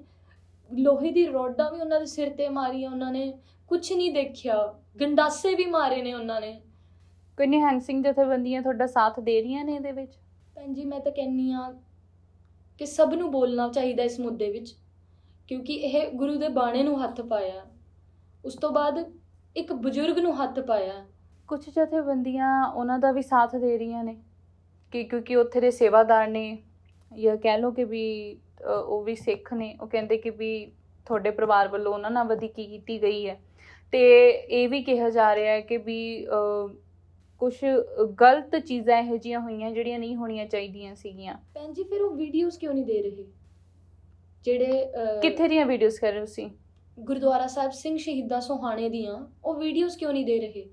ਲੋਹੇ ਦੀ ਰੋਡਾਂ ਵੀ ਉਹਨਾਂ ਦੇ ਸਿਰ ਤੇ ਮਾਰੀਆਂ ਉਹਨਾਂ ਨੇ ਕੁਝ ਨਹੀਂ ਦੇਖਿਆ। ਗੰਡਾਸੇ ਵੀ ਮਾਰੇ ਨੇ ਉਹਨਾਂ ਨੇ। ਕੋਈ ਨਿਹੰਗ ਸਿੰਘ ਜਥੇਬੰਦੀਆਂ ਤੁਹਾਡਾ ਸਾਥ ਦੇ ਰਹੀਆਂ ਨੇ ਇਹਦੇ ਵਿੱਚ? ਭੈਣ ਜੀ ਮੈਂ ਤਾਂ ਕਹਿੰਨੀ ਆ ਕਿ ਸਭ ਨੂੰ ਬੋਲਣਾ ਚਾਹੀਦਾ ਇਸ ਮੁੱਦੇ ਵਿੱਚ ਕਿਉਂਕਿ ਇਹ ਗੁਰੂ ਦੇ ਬਾਣੇ ਨੂੰ ਹੱਥ ਪਾਇਆ। ਉਸ ਤੋਂ ਬਾਅਦ ਇੱਕ ਬਜ਼ੁਰਗ ਨੂੰ ਹੱਥ ਪਾਇਆ। ਕੁਝ ਜਥੇਬੰਦੀਆਂ ਉਹਨਾਂ ਦਾ ਵੀ ਸਾਥ ਦੇ ਰਹੀਆਂ ਨੇ ਕਿ ਕਿਉਂਕਿ ਉੱਥੇ ਦੇ ਸੇਵਾਦਾਰ ਨੇ ਜਾਂ ਕਹਿ ਲਓ ਕਿ ਵੀ ਉਹ ਵੀ ਸਿੱਖ ਨੇ ਉਹ ਕਹਿੰਦੇ ਕਿ ਵੀ ਤੁਹਾਡੇ ਪਰਿਵਾਰ ਵੱਲੋਂ ਉਹਨਾਂ ਨਾਲ ਵਧੀਕੀ ਕੀਤੀ ਗਈ ਹੈ। ਤੇ ਇਹ ਵੀ ਕਿਹਾ ਜਾ ਰਿਹਾ ਹੈ ਕਿ ਵੀ ਕੁਝ ਗਲਤ ਚੀਜ਼ਾਂ ਇਹੋ ਜਿਹੀਆਂ ਹੋਈਆਂ ਜਿਹੜੀਆਂ ਨਹੀਂ ਹੋਣੀਆਂ ਚਾਹੀਦੀਆਂ ਸੀਗੀਆਂ। ਭੈਣ ਜੀ ਫਿਰ ਉਹ ਵੀਡੀਓਜ਼ ਕਿਉਂ ਨਹੀਂ ਦੇ ਰਹੇ? ਜਿਹੜੇ ਕਿੱਥੇ ਦੀਆਂ ਵੀਡੀਓਜ਼ ਕਰ ਰਹੇ ਤੁਸੀਂ? ਗੁਰਦੁਆਰਾ ਸਾਹਿਬ ਸਿੰਘ ਸ਼ਹੀਦਾਂ ਸੋਹਾਣੇ ਦੀਆਂ ਉਹ ਵੀਡੀਓਜ਼ ਕਿਉਂ ਨਹੀਂ ਦੇ ਰਹੇ?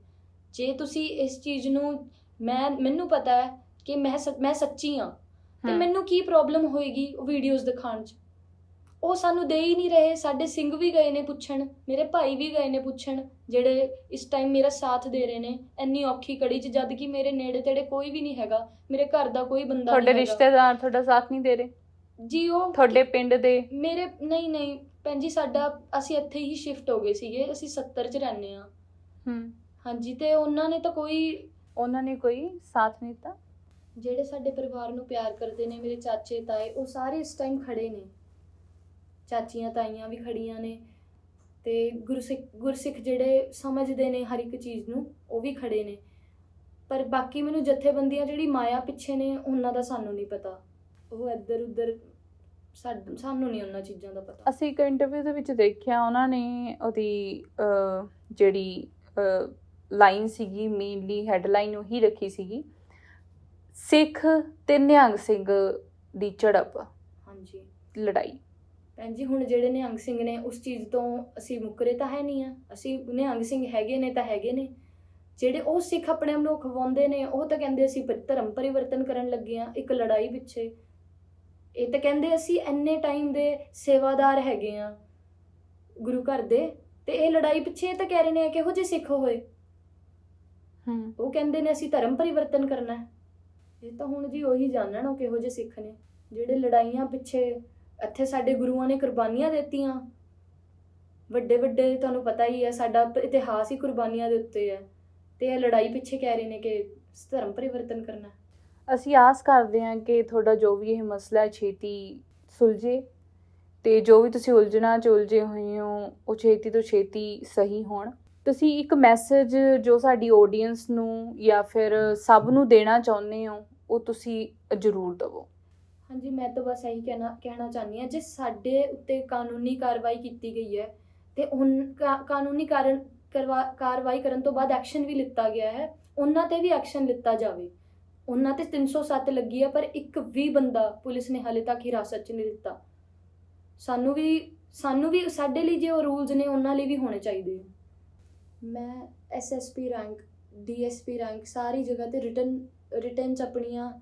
ਜੇ ਤੁਸੀਂ ਇਸ ਚੀਜ਼ ਨੂੰ ਮੈਂ ਮੈਨੂੰ ਪਤਾ ਹੈ ਕਿ ਮੈਂ ਮੈਂ ਸੱਚੀ ਹਾਂ ਤੇ। ਮੈਨੂੰ ਕੀ ਪ੍ਰੋਬਲਮ ਹੋਏਗੀ ਉਹ ਵੀਡੀਓਜ਼ ਦਿਖਾਉਣ 'ਚ? ਉਹ ਸਾਨੂੰ ਦੇ ਹੀ ਨਹੀਂ ਰਹੇ ਸਾਡੇ ਸਿੰਘ ਵੀ ਗਏ ਨੇ ਪੁੱਛਣ ਮੇਰੇ ਭਾਈ ਵੀ ਗਏ ਨੇ ਪੁੱਛਣ ਜਿਹੜੇ ਇਸ ਟਾਈਮ ਮੇਰਾ ਸਾਥ ਦੇ ਰਹੇ ਨੇ ਇੰਨੀ ਔਖੀ ਕੜੀ 'ਚ ਜਦ ਕਿ ਮੇਰੇ ਨੇੜੇ ਤੇੜੇ ਕੋਈ ਵੀ ਨਹੀਂ ਹੈਗਾ ਮੇਰੇ ਘਰ ਦਾ ਕੋਈ ਬੰਦਾ ਤੁਹਾਡੇ ਨਹੀਂ ਹੈਗਾ। ਰਿਸ਼ਤੇਦਾਰ ਤੁਹਾਡਾ ਸਾਥ ਨਹੀਂ ਦੇ ਰਹੇ? ਜੀ ਉਹ ਤੁਹਾਡੇ ਪਿੰਡ ਦੇ? ਮੇਰੇ ਨਹੀਂ ਨਹੀਂ ਭੈਣ ਜੀ ਸਾਡਾ ਅਸੀਂ ਇੱਥੇ ਹੀ ਸ਼ਿਫਟ ਹੋ ਗਏ ਸੀਗੇ ਅਸੀਂ 70 'ਚ ਰਹਿੰਦੇ ਆ ਹੂੰ। ਹਾਂਜੀ ਤੇ ਉਹਨਾਂ ਨੇ ਤਾਂ ਕੋਈ ਉਹਨਾਂ ਨੇ ਕੋਈ ਸਾਥ ਨਹੀਂ ਦਿੱਤਾ? ਜਿਹੜੇ ਸਾਡੇ ਪਰਿਵਾਰ ਨੂੰ ਪਿਆਰ ਕਰਦੇ ਨੇ ਮੇਰੇ ਚਾਚੇ ਤਾਏ ਉਹ ਸਾਰੇ ਇਸ ਟਾਈਮ ਖੜੇ ਨੇ। ਚਾਚੀਆਂ ਤਾਈਆਂ ਵੀ ਖੜੀਆਂ ਨੇ ਤੇ ਗੁਰਸਿੱਖ ਗੁਰਸਿੱਖ ਜਿਹੜੇ ਸਮਝਦੇ ਨੇ ਹਰ ਇੱਕ ਚੀਜ਼ ਨੂੰ ਉਹ ਵੀ ਖੜੇ ਨੇ। ਪਰ ਬਾਕੀ ਮੈਨੂੰ ਜਥੇਬੰਦੀਆਂ ਜਿਹੜੀ ਮਾਇਆ ਪਿੱਛੇ ਨੇ ਉਹਨਾਂ ਦਾ ਸਾਨੂੰ ਨਹੀਂ ਪਤਾ। ਉਹ ਇੱਧਰ ਉੱਧਰ ਸਾਡ- ਸਾਨੂੰ ਨਹੀਂ ਉਹਨਾਂ ਚੀਜ਼ਾਂ ਦਾ ਪਤਾ। ਅਸੀਂ ਇੱਕ ਇੰਟਰਵਿਊ ਦੇ ਵਿੱਚ ਦੇਖਿਆ ਉਹਨਾਂ ਨੇ ਉਹਦੀ ਅਹ, ਜਿਹੜੀ ਲਾਈਨ ਸੀਗੀ ਮੇਨਲੀ ਹੈਡਲਾਈਨ ਉਹੀ ਰੱਖੀ ਸੀਗੀ। ਸਿੱਖ ਤੇ ਨਿਹੰਗ ਸਿੰਘ ਦੀ ਝੜਪ ਹਾਂਜੀ। ਲੜਾਈ। ਭੈਣ ਜੀ ਹੁਣ ਜਿਹੜੇ ਨਿਹੰਗ ਸਿੰਘ ਨੇ ਉਸ ਚੀਜ਼ ਤੋਂ ਅਸੀਂ ਮੁੱਕਰੇ ਤਾਂ ਹੈ ਨਹੀਂ ਆ। ਅਸੀਂ ਨਿਹੰਗ ਸਿੰਘ ਹੈਗੇ ਨੇ ਤਾਂ ਹੈਗੇ ਨੇ। ਜਿਹੜੇ ਉਹ ਸਿੱਖ ਆਪਣੇ ਆਪ ਨੂੰ ਖਵਾਉਂਦੇ ਨੇ ਉਹ ਤਾਂ ਕਹਿੰਦੇ ਅਸੀਂ ਧਰਮ ਪਰਿਵਰਤਨ ਕਰਨ ਲੱਗੇ ਆ ਇੱਕ ਲੜਾਈ ਪਿੱਛੇ। ਇਹ ਤਾਂ ਕਹਿੰਦੇ ਅਸੀਂ ਇੰਨੇ ਟਾਈਮ ਦੇ ਸੇਵਾਦਾਰ ਹੈਗੇ ਆ ਗੁਰੂ ਘਰ ਦੇ ਤੇ ਇਹ ਲੜਾਈ ਪਿੱਛੇ ਇਹ ਤਾਂ ਕਹਿ ਰਹੇ ਨੇ ਕਿਹੋ ਜਿਹੇ ਸਿੱਖ ਹੋਏ। ਹੂੰ। ਉਹ ਕਹਿੰਦੇ ਨੇ ਅਸੀਂ ਧਰਮ ਪਰਿਵਰਤਨ ਕਰਨਾ ਹੈ। ਇਹ ਤਾਂ ਹੁਣ ਜੀ ਉਹੀ ਜਾਣਨ ਉਹ ਕਿਹੋ ਜਿਹੇ ਸਿੱਖ ਨੇ। ਜਿਹੜੇ ਲੜਾਈਆਂ ਪਿੱਛੇ ਇੱਥੇ ਸਾਡੇ ਗੁਰੂਆਂ ਨੇ ਕੁਰਬਾਨੀਆਂ ਦਿੱਤੀਆਂ। ਵੱਡੇ ਵੱਡੇ ਤੁਹਾਨੂੰ ਪਤਾ ਹੀ ਹੈ ਸਾਡਾ ਪ- ਇਤਿਹਾਸ ਹੀ ਕੁਰਬਾਨੀਆਂ ਦੇ ਉੱਤੇ ਹੈ। ਤੇ ਇਹ ਲੜਾਈ ਪਿੱਛੇ ਕਹਿ ਰਹੇ ਨੇ ਕਿ ਧਰਮ ਪਰਿਵਰਤਨ ਕਰਨਾ। ਅਸੀਂ ਆਸ ਕਰਦੇ ਹਾਂ ਕਿ ਤੁਹਾਡਾ ਜੋ ਵੀ ਇਹ ਮਸਲਾ ਹੈ ਛੇਤੀ ਸੁਲਝੇ। ਤੇ ਜੋ ਵੀ ਤੁਸੀਂ ਉਲਝਣਾ ਚ ਉਲਝੇ ਹੋਏ ਹੋ ਉਹ ਛੇਤੀ ਤੋਂ ਛੇਤੀ ਸਹੀ ਹੋਣ। ਤੁਸੀਂ ਇੱਕ ਮੈਸੇਜ ਜੋ ਸਾਡੀ ਆਡੀਅנס ਨੂੰ ਜਾਂ ਫਿਰ ਸਭ ਨੂੰ ਦੇਣਾ ਚਾਹੁੰਦੇ ਹੋ, ਉਹ ਤੁਸੀਂ ਜ਼ਰੂਰ ਦਿਵੋ। ਹਾਂਜੀ, ਮੈਂ ਤਾਂ ਬਸ ਇਹੀ ਕਹਿਣਾ ਕਹਿਣਾ ਚਾਹੁੰਦੀ ਹਾਂ, ਜੇ ਸਾਡੇ ਉੱਤੇ ਕਾਨੂੰਨੀ ਕਾਰਵਾਈ ਕੀਤੀ ਗਈ ਹੈ, ਤੇ ਹੁਣ ਕਾ- ਕਾਨੂੰਨੀ ਕਾਰਨ ਕਾਰਵਾਈ ਕਰਨ ਤੋਂ ਬਾਅਦ ਐਕਸ਼ਨ ਵੀ ਲਿੱਤਾ ਗਿਆ ਹੈ, ਉਹਨਾਂ ਤੇ ਵੀ ਐਕਸ਼ਨ ਲਿੱਤਾ ਜਾਵੇ। ਉਹਨਾਂ ਤੇ 307 ਲੱਗੀ ਹੈ, ਪਰ ਇੱਕ ਵੀ ਬੰਦਾ ਪੁਲਿਸ ਨੇ ਹਾਲੇ ਤੱਕ ਹਿਰਾਸਤ 'ਚ ਨਹੀਂ ਲਿੱਤਾ। ਸਾਨੂੰ ਵੀ ਸਾਨੂੰ ਵੀ ਸਾਡੇ ਲਈ ਜੇ ਉਹ ਰੂਲਸ ਨੇ, ਉਹਨਾਂ ਲਈ ਵੀ ਹੋਣੇ ਚਾਹੀਦੇ ਆ। ਮੈਂ ਐਸਐਸਪੀ ਰੈਂਕ ਡੀਐਸਪੀ ਰੈਂਕ ਸਾਰੀ ਜਗ੍ਹਾ ਤੇ ਰਿਟਨ ਰਿਟਨ ਚ ਆਪਣੀਆਂ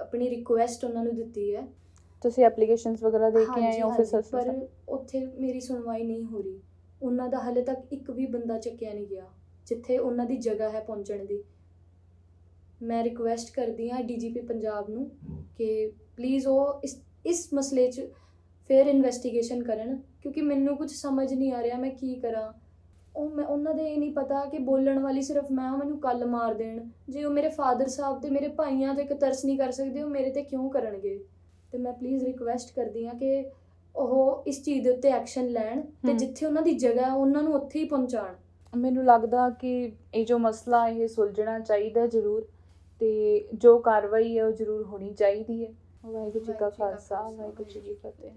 ਆਪਣੀ ਰਿਕੁਐਸਟ ਉਹਨਾਂ ਨੂੰ ਦਿੱਤੀ ਹੈ। ਤੁਸੀਂ ਐਪਲੀਕੇਸ਼ਨਸ ਵਗੈਰਾ ਦੇ ਕੇ ਆਏ ਆਫਿਸਰਸ ਪਰ ਉੱਥੇ ਮੇਰੀ ਸੁਣਵਾਈ ਨਹੀਂ ਹੋ ਰਹੀ। ਉਹਨਾਂ ਦਾ ਹਾਲੇ ਤੱਕ ਇੱਕ ਵੀ ਬੰਦਾ ਚੱਕਿਆ ਨਹੀਂ ਗਿਆ ਜਿੱਥੇ ਉਹਨਾਂ ਦੀ ਜਗ੍ਹਾ ਹੈ ਪਹੁੰਚਣ ਦੀ। ਮੈਂ ਰਿਕੁਐਸਟ ਕਰਦੀ ਹਾਂ ਡੀਜੀਪੀ ਪੰਜਾਬ ਨੂੰ ਕਿ ਪਲੀਜ਼ ਉਹ ਇਸ ਇਸ ਮਸਲੇ 'ਚ ਫੇਰ ਇਨਵੈਸਟੀਗੇਸ਼ਨ ਕਰਨ ਕਿਉਂਕਿ ਮੈਨੂੰ ਕੁਝ ਸਮਝ ਨਹੀਂ ਆ ਰਿਹਾ ਮੈਂ ਕੀ ਕਰਾਂ। ਉਹ ਮੈਂ ਉਹਨਾਂ ਦੇ ਇਹ ਨਹੀਂ ਪਤਾ ਕਿ ਬੋਲਣ ਵਾਲੀ ਸਿਰਫ ਮੈਂ ਹਾਂ, ਮੈਨੂੰ ਕੱਲ ਮਾਰ ਦੇਣ। ਜੇ ਉਹ ਮੇਰੇ ਫਾਦਰ ਸਾਹਿਬ ਤੇ ਮੇਰੇ ਭਾਈਆਂ ਤੇ ਇੱਕ ਤਰਸ ਨਹੀਂ ਕਰ ਸਕਦੇ ਉਹ ਮੇਰੇ ਤੇ ਕਿਉਂ ਕਰਨਗੇ? ਤੇ ਮੈਂ ਪਲੀਜ਼ ਰਿਕੁਐਸਟ ਕਰਦੀ ਹਾਂ ਕਿ ਉਹ ਇਸ ਚੀਜ਼ ਦੇ ਉੱਤੇ ਐਕਸ਼ਨ ਲੈਣ ਤੇ। ਜਿੱਥੇ ਉਹਨਾਂ ਦੀ ਜਗ੍ਹਾ ਹੈ ਉਹਨਾਂ ਨੂੰ ਉੱਥੇ ਹੀ ਪਹੁੰਚਾਉਣ ਮੈਨੂੰ ਲੱਗਦਾ ਕਿ ਇਹ ਜੋ ਮਸਲਾ ਇਹ ਸੁਲਝਣਾ ਚਾਹੀਦਾ ਜ਼ਰੂਰ ਤੇ ਜੋ ਕਾਰਵਾਈ ਹੈ ਉਹ ਜ਼ਰੂਰ ਹੋਣੀ ਚਾਹੀਦੀ ਹੈ। ਵਾਹਿਗੁਰੂ ਜੀ ਕਾ ਖਾਲਸਾ, ਵਾਹਿਗੁਰੂ ਜੀ ਕੀ ਫਤਿਹ।